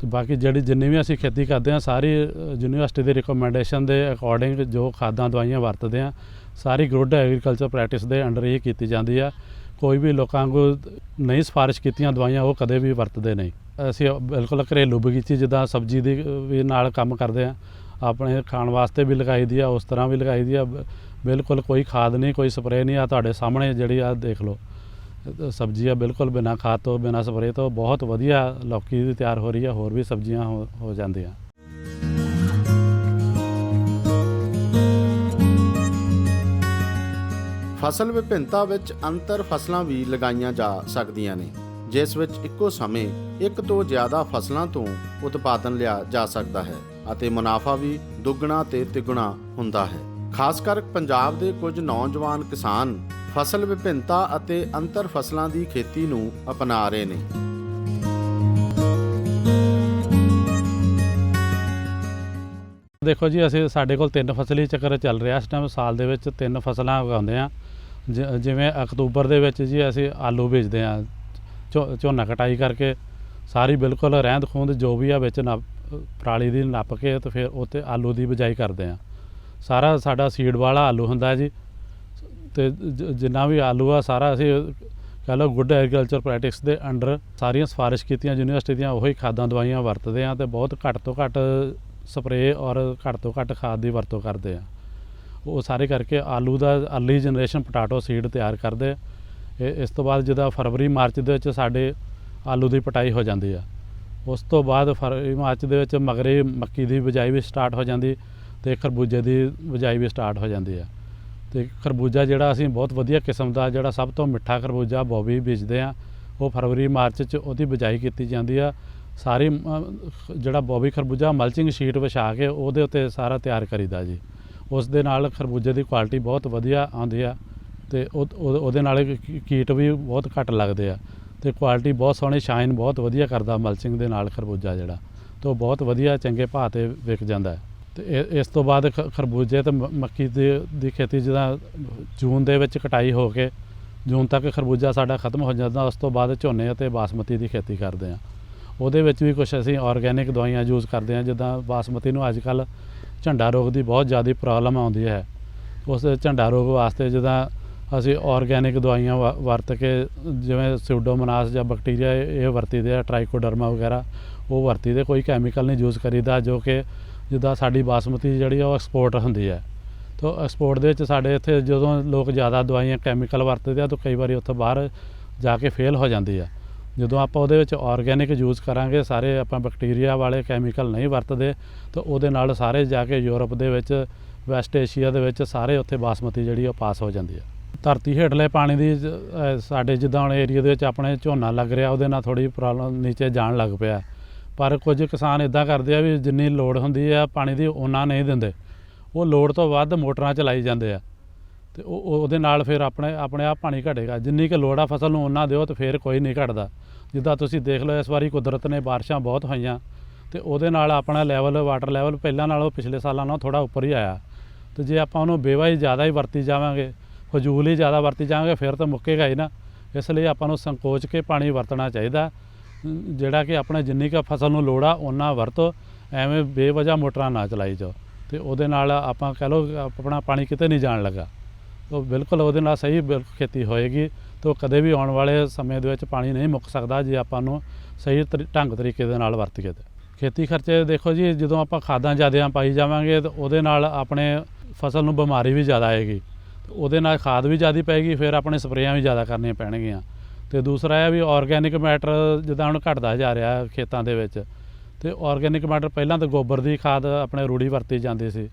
ਤੇ ਬਾਕੀ ਜਿਹੜੀ ਜਿੰਨੀ ਵੀ ਅਸੀਂ ਖੇਤੀ ਕਰਦੇ ਹਾਂ ਸਾਰੀ ਯੂਨੀਵਰਸਿਟੀ ਦੀ ਰਿਕਮੈਂਡੇਸ਼ਨ ਦੇ ਅਕੋਰਡਿੰਗ ਜੋ ਖਾਦਾਂ, ਦਵਾਈਆਂ ਵਰਤਦੇ ਹਾਂ ਸਾਰੀ ਗਰੁੱਡ ਐਗਰੀਕਲਚਰ ਪ੍ਰੈਕਟਿਸ ਦੇ ਅੰਡਰ ਹੀ ਕੀਤੀ ਜਾਂਦੀ ਆ। ਕੋਈ ਵੀ ਲੋਕਾਂ ਨੂੰ ਨਹੀਂ ਸਿਫਾਰਿਸ਼ ਕੀਤੀਆਂ ਦਵਾਈਆਂ, ਉਹ ਕਦੇ ਵੀ ਵਰਤਦੇ ਨਹੀਂ। ਅਸੀਂ ਬਿਲਕੁਲ ਘਰੇਲੂ ਬਗੀਚੀ ਜਿੱਦਾਂ ਸਬਜ਼ੀ ਦੀ ਵੀ ਨਾਲ ਕੰਮ ਕਰਦੇ ਆ ਆਪਣੇ ਖਾਣ ਵਾਸਤੇ ਵੀ ਲਗਾਈ ਦੀ ਆ, ਉਸ ਤਰ੍ਹਾਂ ਵੀ ਲਗਾਈ ਦੀ ਆ। ਬਿਲਕੁਲ ਕੋਈ ਖਾਦ ਨਹੀਂ, ਕੋਈ ਸਪਰੇਅ ਨਹੀਂ ਆ ਤੁਹਾਡੇ ਸਾਹਮਣੇ, ਜਿਹੜੀ ਆ ਦੇਖ ਲਓ। ਸਬਜ਼ੀ ਆ ਬਿਲਕੁਲ ਬਿਨਾਂ ਖਾਦ ਤੋਂ, ਬਿਨਾਂ ਸਪਰੇਅ ਤੋਂ ਬਹੁਤ ਵਧੀਆ ਲੌਕੀ ਦੀ ਤਿਆਰ ਹੋ ਰਹੀ ਆ, ਹੋਰ ਵੀ ਸਬਜ਼ੀਆਂ ਹੋ ਹੋ ਜਾਂਦੀਆਂ। ਫਸਲ ਵਿਭਿੰਨਤਾ ਵਿੱਚ ਅੰਤਰ ਫਸਲਾਂ ਵੀ ਲਗਾਈਆਂ ਜਾ ਸਕਦੀਆਂ ਨੇ। ਜਿਸ ਵਿੱਚ ਇੱਕੋ ਸਮੇਂ ਇੱਕ ਤੋਂ ਜ਼ਿਆਦਾ ਫਸਲਾਂ ਤੋਂ ਉਤਪਾਦਨ ਲਿਆ ਜਾ ਸਕਦਾ ਹੈ ਅਤੇ ਮੁਨਾਫਾ ਵੀ ਦੁੱਗਣਾ ਤੇ ਤਿੱਗੁਣਾ ਹੁੰਦਾ ਹੈ। ਖਾਸ ਕਰ ਪੰਜਾਬ ਦੇ ਕੁਝ ਨੌਜਵਾਨ ਕਿਸਾਨ ਫਸਲ ਵਿਭਿੰਨਤਾ ਅਤੇ ਅੰਤਰ ਫਸਲਾਂ ਦੀ ਖੇਤੀ ਨੂੰ ਅਪਣਾ ਰਹੇ ਨੇ। ਦੇਖੋ ਜੀ, ਅਸੀਂ ਸਾਡੇ ਕੋਲ ਤਿੰਨ ਫਸਲੀ ਚੱਕਰ ਚੱਲ ਰਿਹਾ। ਇਸ ਟਾਈਮ ਸਾਲ ਦੇ ਵਿੱਚ ਤਿੰਨ ਫਸਲਾਂ ਉਗਾਉਂਦੇ ਆ ਜਿਵੇਂ ਅਕਤੂਬਰ ਦੇ ਵਿੱਚ ਜੀ ਅਸੀਂ ਆਲੂ ਵੇਚਦੇ ਆ ਝੋ, ਝੋਨਾ ਕਟਾਈ ਕਰਕੇ ਸਾਰੀ ਬਿਲਕੁਲ ਰਹਿੰਦ ਖੂੰਹਦ ਜੋ ਵੀ ਆ ਵਿੱਚ ਨੱਪ, ਪਰਾਲੀ ਦੀ ਨੱਪ ਕੇ ਤੇ ਫਿਰ ਉੱਤੇ ਆਲੂ ਦੀ ਬਿਜਾਈ ਕਰਦੇ ਆ। ਸਾਰਾ ਸਾਡਾ ਸੀਡ ਵਾਲਾ ਆਲੂ ਹੁੰਦਾ ਜੀ। ਤੇ ਜ- ਜਿੰਨਾ ਵੀ ਆਲੂ ਆ ਸਾਰਾ ਅਸੀਂ ਕਹ ਲਓ ਗੁੱਡ ਐਗਰੀਕਲਚਰ ਪ੍ਰੈਕਟਿਸ ਦੇ ਅੰਡਰ ਸਾਰੀਆਂ ਸਿਫਾਰਿਸ਼ ਕੀਤੀਆਂ, ਯੂਨੀਵਰਸਿਟੀ ਦੀਆਂ ਉਹੀ ਖਾਦਾਂ ਦਵਾਈਆਂ ਵਰਤਦੇ ਆ ਤੇ ਬਹੁਤ ਘੱਟ ਤੋਂ ਘੱਟ ਸਪਰੇਅ ਔਰ ਘੱਟ ਤੋਂ ਘੱਟ ਖਾਦ ਦੀ ਵਰਤੋਂ ਕਰਦੇ ਆ। ਉਹ ਸਾਰੇ ਕਰਕੇ ਆਲੂ ਦਾ ਅਰਲੀ ਜਨਰੇਸ਼ਨ ਪੋਟਾਟੋ ਸੀਡ ਤਿਆਰ ਕਰਦੇ ਇਹ ਇਸ ਤੋਂ ਬਾਅਦ ਜਦੋਂ ਫਰਵਰੀ, ਮਾਰਚ ਦੇ ਵਿੱਚ ਸਾਡੇ ਆਲੂ ਦੀ ਪਟਾਈ ਹੋ ਜਾਂਦੀ ਆ। ਉਸ ਤੋਂ ਬਾਅਦ ਫਰਵਰੀ, ਮਾਰਚ ਦੇ ਵਿੱਚ ਮਗਰੇ ਮੱਕੀ ਦੀ ਬਿਜਾਈ ਵੀ ਸਟਾਰਟ ਹੋ ਜਾਂਦੀ ਤੇ ਖਰਬੂਜੇ ਦੀ ਬਿਜਾਈ ਵੀ ਸਟਾਰਟ ਹੋ ਜਾਂਦੀ ਆ। ਤੇ ਖਰਬੂਜਾ ਜਿਹੜਾ ਅਸੀਂ ਬਹੁਤ ਵਧੀਆ ਕਿਸਮ ਦਾ ਜਿਹੜਾ ਸਭ ਤੋਂ ਮਿੱਠਾ ਖਰਬੂਜਾ ਬੋਬੀ ਬੀਜਦੇ ਆ, ਉਹ ਫਰਵਰੀ, ਮਾਰਚ ਚ ਉਹਦੀ ਬਿਜਾਈ ਕੀਤੀ ਜਾਂਦੀ ਆ। ਸਾਰੀ ਜਿਹੜਾ ਬੋਬੀ ਖਰਬੂਜਾ ਮਲਚਿੰਗ ਸ਼ੀਟ ਵਿਛਾ ਕੇ ਉਹਦੇ ਉੱਤੇ ਸਾਰਾ ਤਿਆਰ ਕਰੀਦਾ ਜੀ। ਉਸ ਦੇ ਨਾਲ ਖਰਬੂਜੇ ਦੀ ਕੁਆਲਿਟੀ ਬਹੁਤ ਵਧੀਆ ਆਉਂਦੀ ਆ। ਤੇ ਉਹ ਉਹਦੇ ਨਾਲ ਕੀ- ਕੀਟ ਵੀ ਬਹੁਤ ਘੱਟ ਲੱਗਦੇ ਆ। ਤੇ ਕੁਆਲਿਟੀ ਬਹੁਤ ਸੋਹਣੀ ਸ਼ਾਈਨ ਬਹੁਤ ਵਧੀਆ ਕਰਦਾ ਮਲਚਿੰਗ ਦੇ ਨਾਲ ਖਰਬੂਜਾ ਜਿਹੜਾ, ਤੇ ਉਹ ਬਹੁਤ ਵਧੀਆ ਚੰਗੇ ਭਾਅ ਤੇ ਵਿਕ ਜਾਂਦਾ ਹੈ। ਤੇ ਇਹ- ਇਸ ਤੋਂ ਬਾਅਦ ਖ- ਖਰਬੂਜੇ ਤੇ ਮ- ਮੱਕੀ ਦੀ ਦੀ ਖੇਤੀ ਜਿਹਦਾ ਜੂਨ ਦੇ ਵਿੱਚ ਕਟਾਈ ਹੋ ਕੇ ਜੂਨ ਤੱਕ ਖਰਬੂਜਾ ਸਾਡਾ ਖਤਮ ਹੋ ਜਾਂਦਾ, ਉਸ ਤੋਂ ਬਾਅਦ ਝੋਨੇ ਅਤੇ ਬਾਸਮਤੀ ਦੀ ਖੇਤੀ ਕਰਦੇ ਹਾਂ। ਉਹਦੇ ਵਿੱਚ ਵੀ ਕੁਝ ਅਸੀਂ ਆਰਗੈਨਿਕ ਦਵਾਈਆਂ ਯੂਜ਼ ਕਰਦੇ ਹਾਂ, ਜਿੱਦਾਂ ਬਾਸਮਤੀ ਨੂੰ ਅੱਜ ਕੱਲ ਝੰਡਾ ਰੋਗ ਦੀ ਬਹੁਤ ਜ਼ਿਆਦਾ ਪ੍ਰੋਬਲਮ ਆਉਂਦੀ ਹੈ। ਉਸ ਝੰਡਾ ਰੋਗ ਵਾਸਤੇ ਜਿੱਦਾਂ ਅਸੀਂ ਆਰਗੈਨਿਕ ਦਵਾਈਆਂ ਵ- ਵਰਤ ਕੇ ਜਿਵੇਂ ਸਿਊਡੋਮੋਨਾਸ ਜਾਂ ਬੈਕਟੀਰੀਆ ਇਹ ਵਰਤੀਦੇ ਆ ਟ੍ਰਾਈਕੋਡਰਮਾ ਵਗੈਰਾ, ਉਹ ਵਰਤੀਦੇ, ਕੋਈ ਕੈਮੀਕਲ ਨਹੀਂ ਯੂਜ਼ ਕਰੀਦਾ, ਜੋ ਕਿ ਜਿੱਦਾਂ ਸਾਡੀ ਬਾਸਮਤੀ ਜਿਹੜੀ ਆ, ਉਹ ਐਕਸਪੋਰਟ ਹੁੰਦੀ ਹੈ ਤੋ ਐਕਸਪੋਰਟ ਦੇ ਵਿੱਚ ਸਾਡੇ ਇੱਥੇ ਜਦੋਂ ਲੋਕ ਜ਼ਿਆਦਾ ਦਵਾਈਆਂ ਕੈਮੀਕਲ ਵਰਤਦੇ ਆ, ਤਾਂ ਕਈ ਵਾਰੀ ਉੱਥੇ ਬਾਹਰ ਜਾ ਕੇ ਫੇਲ ਹੋ ਜਾਂਦੀ ਆ। ਜਦੋਂ ਆਪਾਂ ਉਹਦੇ ਵਿੱਚ ਆਰਗੈਨਿਕ ਯੂਜ਼ ਕਰਾਂਗੇ, ਸਾਰੇ ਆਪਾਂ ਬੈਕਟੀਰੀਆ ਵਾਲੇ ਕੈਮੀਕਲ ਨਹੀਂ ਵਰਤਦੇ, ਤਾਂ ਉਹਦੇ ਨਾਲ ਸਾਰੇ ਜਾ ਕੇ ਯੂਰਪ ਦੇ ਵਿੱਚ ਵੈਸਟ ਏਸ਼ੀਆ ਦੇ ਵਿੱਚ ਸਾਰੇ ਉੱਥੇ ਬਾਸਮਤੀ ਜਿਹੜੀ ਉਹ ਪਾਸ ਹੋ ਜਾਂਦੀ ਆ। ਧਰਤੀ ਹੇਠਲੇ ਪਾਣੀ ਦੀ ਜ- ਅਹ, ਸਾਡੇ ਜਿੱਦਾਂ ਹੁਣ ਏਰੀਆ ਦੇ ਵਿੱਚ ਆਪਣੇ ਝੋਨਾ ਲੱਗ ਰਿਹਾ, ਉਹਦੇ ਨਾਲ ਥੋੜੀ ਪ੍ਰੋਬਲਮ ਨੀਚੇ ਜਾਣ ਲੱਗ ਪਿਆ। ਪਰ ਕੁਝ ਕਿਸਾਨ ਇਦਾਂ ਕਰਦੇ ਆ ਵੀ ਜਿੰਨੀ ਲੋੜ ਹੁੰਦੀ ਆ ਪਾਣੀ ਦੀ, ਉਹਨਾਂ ਨਹੀਂ ਦਿੰਦੇ। ਉਹ ਲੋੜ ਤੋਂ ਵੱਧ ਮੋਟਰਾਂ ਚਲਾਈ ਜਾਂਦੇ ਆ। ਤੇ ਉਹ, ਉਹ- ਉਹਦੇ ਨਾਲ ਫਿਰ ਆਪਣੇ ਆਪਣੇ ਆਪ ਪਾਣੀ ਘਟੇਗਾ। ਜਿੰਨੀ ਕਿ ਲੋੜ ਆ ਫਸਲ ਨੂੰ ਉਹਨਾਂ ਦਿਓ ਤੇ ਫਿਰ ਕੋਈ ਨਹੀਂ ਘਟਦਾ। ਜਿੱਦਾਂ ਤੁਸੀਂ ਦੇਖ ਲਓ, ਇਸ ਵਾਰੀ ਕੁਦਰਤ ਨੇ ਬਾਰਿਸ਼ਾਂ ਬਹੁਤ ਹੋਈਆਂ। ਤੇ ਉਹਦੇ ਨਾਲ ਆਪਣਾ ਲੈਵਲ ਵਾਟਰ ਲੈਵਲ ਪਹਿਲਾਂ ਨਾਲੋਂ ਪਿਛਲੇ ਸਾਲਾਂ ਨਾਲੋਂ ਥੋੜਾ ਉੱਪਰ ਹੀ ਆਇਆ। ਤੇ ਜੇ ਆਪਾਂ ਉਹਨੂੰ ਬੇਵਾਈ ਜ਼ਿਆਦਾ ਹੀ ਵਰਤੀ ਜਾਵਾਂਗੇ ਫਜ਼ੂਲ ਹੀ ਜ਼ਿਆਦਾ ਵਰਤੀ ਜਾਵਾਂਗੇ, ਫਿਰ ਤਾਂ ਮੁੱਕੇਗਾ ਹੀ ਨਾ। ਇਸ ਲਈ ਆਪਾਂ ਨੂੰ ਸੰਕੋਚ ਕੇ ਪਾਣੀ ਵਰਤਣਾ ਚਾਹੀਦਾ। ਜਿਹੜਾ ਕਿ ਆਪਣੇ ਜਿੰਨੀ ਕੁ ਫਸਲ ਨੂੰ ਲੋੜ ਆ ਉਹਨਾਂ ਵਰਤੋ। ਐਵੇਂ ਬੇਵਜ੍ਹਾ ਮੋਟਰਾਂ ਨਾ ਚਲਾਈ ਜਾਓ। ਤੇ ਉਹਦੇ ਨਾਲ ਆਪਾਂ ਕਹਿ ਲਓ, ਆਪਣਾ ਪਾਣੀ ਕਿਤੇ ਨਹੀਂ ਜਾਣ ਲੱਗਾ। ਉਹ ਬਿਲਕੁਲ ਉਹਦੇ ਨਾਲ ਸਹੀ ਬਿਲ- ਖੇਤੀ ਹੋਏਗੀ। ਤੇ ਉਹ ਕਦੇ ਵੀ ਆਉਣ ਵਾਲੇ ਸਮੇਂ ਦੇ ਵਿੱਚ ਪਾਣੀ ਨਹੀਂ ਮੁੱਕ ਸਕਦਾ, ਜੇ ਆਪਾਂ ਨੂੰ ਸਹੀ ਤਰੀ- ਢੰਗ ਤਰੀਕੇ ਦੇ ਨਾਲ ਵਰਤੀਏ ਤੇ। ਖੇਤੀ ਖਰਚੇ ਦੇਖੋ ਜੀ, ਜਦੋਂ ਆਪਾਂ ਖਾਦਾਂ ਜ਼ਿਆਦਾ ਪਾਈ ਜਾਵਾਂਗੇ, ਤਾਂ ਉਹਦੇ ਨਾਲ ਆਪਣੇ ਫਸਲ ਨੂੰ ਬਿਮਾਰੀ ਵੀ ਜ਼ਿਆਦਾ ਆਏਗੀ। ਉਹਦੇ ਨਾਲ ਖਾਦ ਵੀ ਜ਼ਿਆਦਾ ਪਏਗੀ, ਫਿਰ ਆਪਣੇ ਸਪਰੇਆਂ ਵੀ ਜ਼ਿਆਦਾ ਕਰਨੀਆਂ ਪੈਣਗੀਆਂ। ਤੇ ਦੂਸਰਾ ਇਹ ਵੀ ਆਰਗੈਨਿਕ ਮੈਟਰ ਜਿੱਦਾਂ ਹੁਣ ਘਟਦਾ ਜਾ ਰਿਹਾ ਖੇਤਾਂ ਦੇ ਵਿੱਚ, ਤੇ ਆਰਗੈਨਿਕ ਮੈਟਰ ਪਹਿਲਾਂ ਤਾਂ ਗੋਬਰ ਦੀ ਖਾਦ ਆਪਣੇ ਰੂੜੀ ਵਰਤੀ ਜਾਂਦੀ ਸੀ।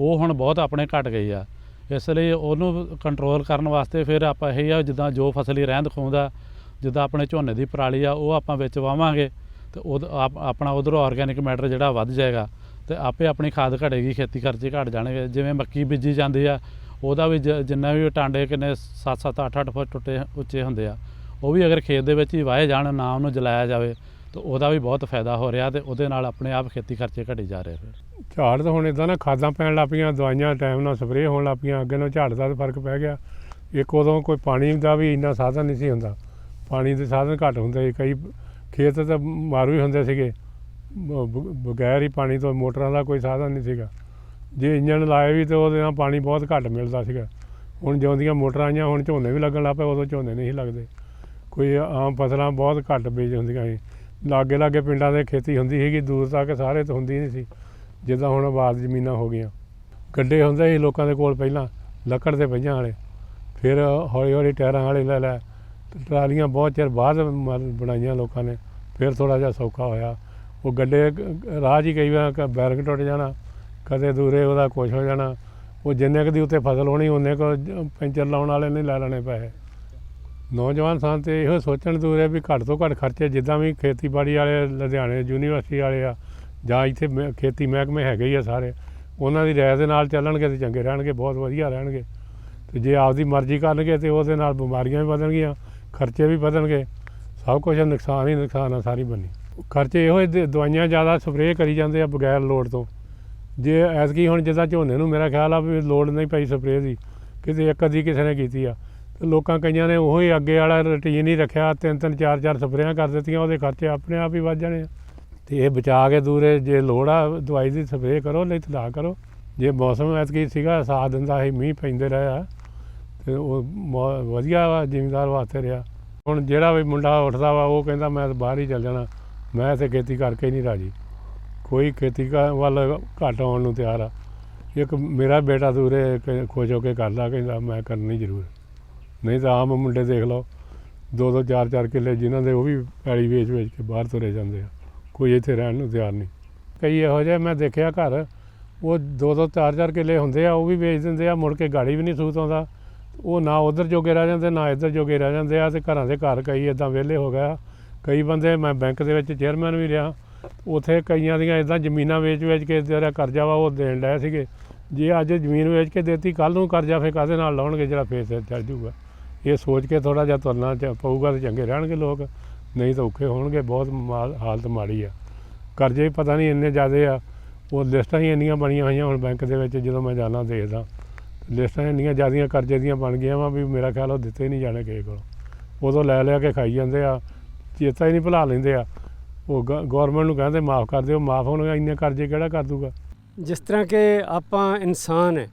ਉਹ ਹੁਣ ਬਹੁਤ ਆਪਣੇ ਘਟ ਗਈ ਆ। ਇਸ ਲਈ ਉਹਨੂੰ ਕੰਟਰੋਲ ਕਰਨ ਵਾਸਤੇ ਫਿਰ ਆਪਾਂ ਇਹ ਆ, ਜਿੱਦਾਂ ਜੋ ਫਸਲੀ ਰਹਿੰਦ ਖੂੰਹਦ ਜਿੱਦਾਂ ਆਪਣੇ ਝੋਨੇ ਦੀ ਪਰਾਲੀ ਆ, ਉਹ ਆਪਾਂ ਵਿੱਚ ਵਾਵਾਂਗੇ, ਤੇ ਉਹ ਆਪਣਾ ਉਧਰੋਂ ਆਰਗੈਨਿਕ ਮੈਟਰ ਜਿਹੜਾ ਵੱਧ ਜਾਏਗਾ, ਤੇ ਆਪੇ ਆਪਣੀ ਖਾਦ ਘਟੇਗੀ, ਖੇਤੀ ਖਰਚੇ ਘਟ ਜਾਣਗੇ, ਜਿਵੇਂ ਮੱਕੀ ਬੀਜੀ ਜਾਂਦੀ ਆ ਉਹਦਾ ਵੀ ਜ- ਜਿੰਨਾ ਵੀ ਟਾਂਡੇ ਕਿੰਨੇ 7-7 8-8 ਫੁੱਟ ਟੁੱਟੇ ਉੱਚੇ ਹੁੰਦੇ ਆ, ਉਹ ਵੀ ਅਗਰ ਖੇਤ ਦੇ ਵਿੱਚ ਹੀ ਵਾਹੇ ਜਾਣ, ਨਾ ਉਹਨੂੰ ਜਲਾਇਆ ਜਾਵੇ, ਤਾਂ ਉਹਦਾ ਵੀ ਬਹੁਤ ਫਾਇਦਾ ਹੋ ਰਿਹਾ ਤੇ ਉਹਦੇ ਨਾਲ ਆਪਣੇ ਆਪ ਖੇਤੀ ਖਰਚੇ ਘਟੀ ਜਾ ਰਹੇ ਫਿਰ ਝਾੜ ਤਾਂ ਹੁਣ ਇਦਾਂ ਨਾ ਖਾਦਾਂ ਪੈਣ ਲੱਗ ਪਈਆਂ, ਦਵਾਈਆਂ ਟਾਈਮ ਨਾਲ ਸਪਰੇਅ ਹੋਣ ਲੱਗ ਪਈਆਂ, ਅੱਗੇ ਨਾਲੋਂ ਝਾੜ ਦਾ ਤਾਂ ਫ਼ਰਕ ਪੈ ਗਿਆ। ਇੱਕ ਉਦੋਂ ਕੋਈ ਪਾਣੀ ਦਾ ਵੀ ਇੰਨਾ ਸਾਧਨ ਨਹੀਂ ਸੀ ਹੁੰਦਾ। ਪਾਣੀ ਦੇ ਸਾਧਨ ਘੱਟ ਹੁੰਦੇ ਸੀ, ਕਈ ਖੇਤ ਤਾਂ ਮਾਰੂ ਹੀ ਹੁੰਦੇ ਸੀਗੇ, ਬ- ਬ- ਬਗੈਰ ਹੀ ਪਾਣੀ ਤੋਂ ਮੋਟਰਾਂ ਦਾ ਕੋਈ ਸਾਧਨ ਨਹੀਂ ਸੀਗਾ। ਜੇ ਇੰਜਣ ਲਾਏ ਵੀ ਤੇ ਉਹਦੇ ਨਾਲ ਪਾਣੀ ਬਹੁਤ ਘੱਟ ਮਿਲਦਾ ਸੀਗਾ। ਹੁਣ ਜਿਉਂਦੀਆਂ ਮੋਟਰਾਂ ਆਈਆਂ, ਹੁਣ ਝੋਨੇ ਵੀ ਲੱਗਣ ਲੱਗ ਪਏ, ਉਦੋਂ ਝੋਨੇ ਨਹੀਂ ਸੀ ਲੱਗਦੇ। ਕੋਈ ਆਮ ਫਸਲਾਂ ਬਹੁਤ ਘੱਟ ਬੀਜ ਹੁੰਦੀਆਂ ਸੀ। ਲਾਗੇ ਲਾਗੇ ਪਿੰਡਾਂ ਦੇ ਖੇਤੀ ਹੁੰਦੀ ਸੀਗੀ, ਦੂਰ ਤੱਕ ਸਾਰੇ ਤਾਂ ਹੁੰਦੀ ਨਹੀਂ ਸੀ, ਜਿੱਦਾਂ ਹੁਣ ਆਬਾਦ ਜ਼ਮੀਨਾਂ ਹੋ ਗਈਆਂ। ਗੱਡੇ ਹੁੰਦੇ ਸੀ ਲੋਕਾਂ ਦੇ ਕੋਲ ਪਹਿਲਾਂ, ਲੱਕੜ ਦੇ ਪਈਆਂ ਵਾਲੇ। ਫਿਰ ਹੌਲੀ ਹੌਲੀ ਟਾਇਰਾਂ ਵਾਲੇ ਲੈ ਲੈ ਤੇ ਟਰਾਲੀਆਂ ਬਹੁਤ ਚਿਰ ਬਾਅਦ ਮ- ਬਣਾਈਆਂ ਲੋਕਾਂ ਨੇ। ਫਿਰ ਥੋੜਾ ਜਿਹਾ ਸੌਖਾ ਹੋਇਆ। ਉਹ ਗੱਡੇ, ਰਾਹ 'ਚ ਹੀ ਕਈ ਵਾਰ ਬੈਰਕ ਟੁੱਟ ਜਾਣਾ। ਕਦੇ ਦੂਰੇ ਉਹਦਾ ਕੁਛ ਹੋ ਜਾਣਾ। ਉਹ ਜਿੰਨੇ ਕੁ ਦੀ ਉੱਤੇ ਫਸਲ ਹੋਣੀ, ਉਹਨੇ ਕੋ ਪੈਂਚਰ ਲਾਉਣ ਵਾਲੇ ਨੇ ਲੈ ਲੈਣੇ ਪੈਸੇ। ਨੌਜਵਾਨ ਸਾਂ ਤੇ ਇਹੋ ਸੋਚਣ ਦੂਰੇ ਵੀ ਘੱਟ ਤੋਂ ਘੱਟ ਖਰਚੇ, ਜਿੱਦਾਂ ਵੀ ਖੇਤੀਬਾੜੀ ਵਾਲੇ, ਲੁਧਿਆਣੇ ਯੂਨੀਵਰਸਿਟੀ ਵਾਲੇ ਆ, ਜਾਂ ਇੱਥੇ ਮ- ਖੇਤੀ ਮਹਿਕਮੇ ਹੈਗੇ ਹੀ ਆ ਸਾਰੇ, ਉਹਨਾਂ ਦੀ ਰਾਏ ਦੇ ਨਾਲ ਚੱਲਣਗੇ ਤੇ ਚੰਗੇ ਰਹਿਣਗੇ, ਬਹੁਤ ਵਧੀਆ ਰਹਿਣਗੇ। ਤੇ ਜੇ ਆਪਦੀ ਮਰਜ਼ੀ ਕਰਨਗੇ ਤੇ ਉਹਦੇ ਨਾਲ ਬਿਮਾਰੀਆਂ ਵੀ ਵਧਣਗੀਆਂ, ਖਰਚੇ ਵੀ ਵਧਣਗੇ। ਸਭ ਕੁਝ ਨੁਕਸਾਨ ਹੀ ਨੁਕਸਾਨ ਆ, ਸਾਰੀ ਬੰਨੀ ਖਰਚੇ ਇਹੋ ਹੀ ਦ- ਦਵਾਈਆਂ ਜ਼ਿਆਦਾ ਸਪਰੇਅ ਕਰੀ ਜਾਂਦੇ ਆ ਬਗੈਰ ਲੋੜ ਤੋਂ। ਜੇ ਐਤਕੀ ਹੁਣ ਜਿੱਦਾਂ ਝੋਨੇ ਨੂੰ ਮੇਰਾ ਖਿਆਲ ਆ ਵੀ ਲੋੜ ਨਹੀਂ ਪਈ ਸਪਰੇਅ ਦੀ, ਕਿਤੇ ਇੱਕ ਅੱਧੀ ਕਿਸੇ ਨੇ ਕੀਤੀ ਆ। ਤੇ ਲੋਕਾਂ ਕਈਆਂ ਨੇ ਉਹੋ ਹੀ ਅੱਗੇ ਵਾਲਾ ਰੁਟੀਨ ਹੀ ਰੱਖਿਆ, ਤਿੰਨ ਤਿੰਨ, ਚਾਰ ਚਾਰ ਸਪਰੇਆਂ ਕਰ ਦਿੱਤੀਆਂ, ਉਹਦੇ ਖਰਚੇ ਆਪਣੇ ਆਪ ਹੀ ਵੱਧ ਜਾਣੇ ਆ। ਤੇ ਇਹ ਬਚਾ ਕੇ ਦੂਰੇ ਜੇ ਲੋੜ ਆ, ਦਵਾਈ ਦੀ ਸਪਰੇਅ ਕਰੋ, ਨਹੀਂ ਤਾਂ ਨਾ ਕਰੋ। ਜੇ ਮੌਸਮ ਐਤਕੀ ਸੀਗਾ, ਸਾਥ ਦਿੰਦਾ ਸੀ, ਮੀਂਹ ਪੈਂਦੇ ਰਹੇ। ਆ ਤੇ ਉਹ ਮੌ- ਵਧੀਆ ਵਾ, ਜ਼ਿਮੀਂਦਾਰ ਵਾਸਤੇ ਰਿਹਾ। ਹੁਣ ਜਿਹੜਾ ਵੀ ਮੁੰਡਾ ਉੱਠਦਾ ਵਾ, ਉਹ ਕਹਿੰਦਾ, ਮੈਂ ਤਾਂ ਬਾਹਰ ਹੀ ਚੱਲ ਜਾਣਾ। ਮੈਂ ਤੇ ਖੇਤੀ ਕਰਕੇ ਨਹੀਂ ਰਾਜੀ। ਕੋਈ ਖੇਤੀ ਕ- ਵੱਲ ਘੱਟ ਆਉਣ ਨੂੰ ਤਿਆਰ ਆ। ਇੱਕ ਮੇਰਾ ਬੇਟਾ ਦੂਰੇ ਖੁਸ਼ ਹੋ ਕੇ ਕਰਦਾ ਕਹਿੰਦਾ, ਮੈਂ ਕਰਨੀ ਜ਼ਰੂਰ। ਨਹੀਂ ਤਾਂ ਆਮ ਮੁੰਡੇ ਦੇਖ ਲਓ, ਦੋ ਦੋ, ਚਾਰ ਚਾਰ ਕਿੱਲੇ ਜਿਨ੍ਹਾਂ ਦੇ ਉਹ ਵੀ ਪੈਲੀ ਵੇਚ ਵੇਚ ਕੇ ਬਾਹਰ ਤੁਰੇ ਜਾਂਦੇ ਆ। ਕੋਈ ਇੱਥੇ ਰਹਿਣ ਨੂੰ ਤਿਆਰ ਨਹੀਂ। ਕਈ ਇਹੋ ਜਿਹੇ ਮੈਂ ਦੇਖਿਆ ਘਰ, ਉਹ ਦੋ ਦੋ, ਚਾਰ ਚਾਰ ਕਿੱਲੇ ਹੁੰਦੇ ਆ, ਉਹ ਵੀ ਵੇਚ ਦਿੰਦੇ ਆ, ਮੁੜ ਕੇ ਗਾੜੀ ਵੀ ਨਹੀਂ ਸੂਤ ਆਉਂਦਾ। ਉਹ ਨਾ ਉਧਰ ਜੋਗੇ ਰਹਿ ਜਾਂਦੇ, ਨਾ ਇੱਧਰ ਜੋਗੇ ਰਹਿ ਜਾਂਦੇ ਆ ਤੇ ਘਰਾਂ ਦੇ ਘਰ ਕਈ ਇਦਾਂ ਵਿਹਲੇ ਹੋ ਗਿਆ ਕਈ ਬੰਦੇ ਮੈਂ ਬੈਂਕ ਦੇ ਵਿੱਚ ਚੇਅਰਮੈਨ ਵੀ ਰਿਹਾ ਉਥੇ ਕਈਆਂ ਦੀਆਂ ਇਦਾਂ ਜ਼ਮੀਨਾਂ ਵੇਚ ਵੇਚ ਕੇ ਜਿਹੜਾ ਕਰਜ਼ਾ ਵਾ ਉਹ ਦੇਣ ਲਏ ਸੀਗੇ। ਜੇ ਅੱਜ ਜ਼ਮੀਨ ਵੇਚ ਕੇ ਦੇਤੀ ਕੱਲ ਨੂੰ ਕਰਜ਼ਾ ਫੇ ਕਾਹਦੇ ਨਾਲ ਲਾਉਣਗੇ ਜਿਹੜਾ ਫੇਰ ਸਿਰ ਚੜ ਜਾਊਗਾ? ਇਹ ਸੋਚ ਕੇ ਥੋੜਾ ਜਿਹਾ ਤੁਰਨਾ ਚ- ਪਊਗਾ ਤੇ ਚੰਗੇ ਰਹਿਣਗੇ ਲੋਕ, ਨਹੀਂ ਤਾਂ ਔਖੇ ਹੋਣਗੇ, ਬਹੁਤ ਮਾ- ਹਾਲਤ ਮਾੜੀ ਆ। ਕਰਜ਼ੇ ਪਤਾ ਨਹੀਂ ਇੰਨੇ ਜ਼ਿਆਦੇ ਆ। ਉਹ ਲਿਸਟਾਂ ਹੀ ਇੰਨੀਆਂ ਬਣੀਆਂ ਹੋਈਆਂ ਹੁਣ ਬੈਂਕ ਦੇ ਵਿੱਚ, ਜਦੋਂ ਮੈਂ ਜਾਣਾ ਦੇਖਦਾ। ਲਿਸਟਾਂ ਇੰਨੀਆਂ ਜ਼ਿਆਦੀਆਂ ਕਰਜ਼ੇ ਦੀਆਂ ਬਣ ਗਈਆਂ ਵਾ ਵੀ ਮੇਰਾ ਖਿਆਲ ਉਹ ਦਿੱਤੇ ਹੀ ਨਹੀਂ ਜਾਣੇ ਕਿਸੇ ਕੋਲ। ਉਦੋਂ ਲੈ ਲਿਆ ਕੇ ਖਾਈ ਜਾਂਦੇ ਆ, ਚੇਤਾ ਹੀ ਨਹੀਂ ਭੁਲਾ ਲੈਂਦੇ ਆ। ਉਹ ਗਵਰਨਮੈਂਟ ਨੂੰ ਕਹਿੰਦੇ ਮਾਫ ਕਰ ਦਿਓ, ਮਾਫ ਹੋਣਗੇ ਇੰਨੇ ਕਰਜ਼ੇ ਕਿਹੜਾ ਕਰ ਦੂਗਾ? ਜਿਸ ਤਰ੍ਹਾਂ ਕਿ ਆਪਾਂ ਇਨਸਾਨ ਹੈ,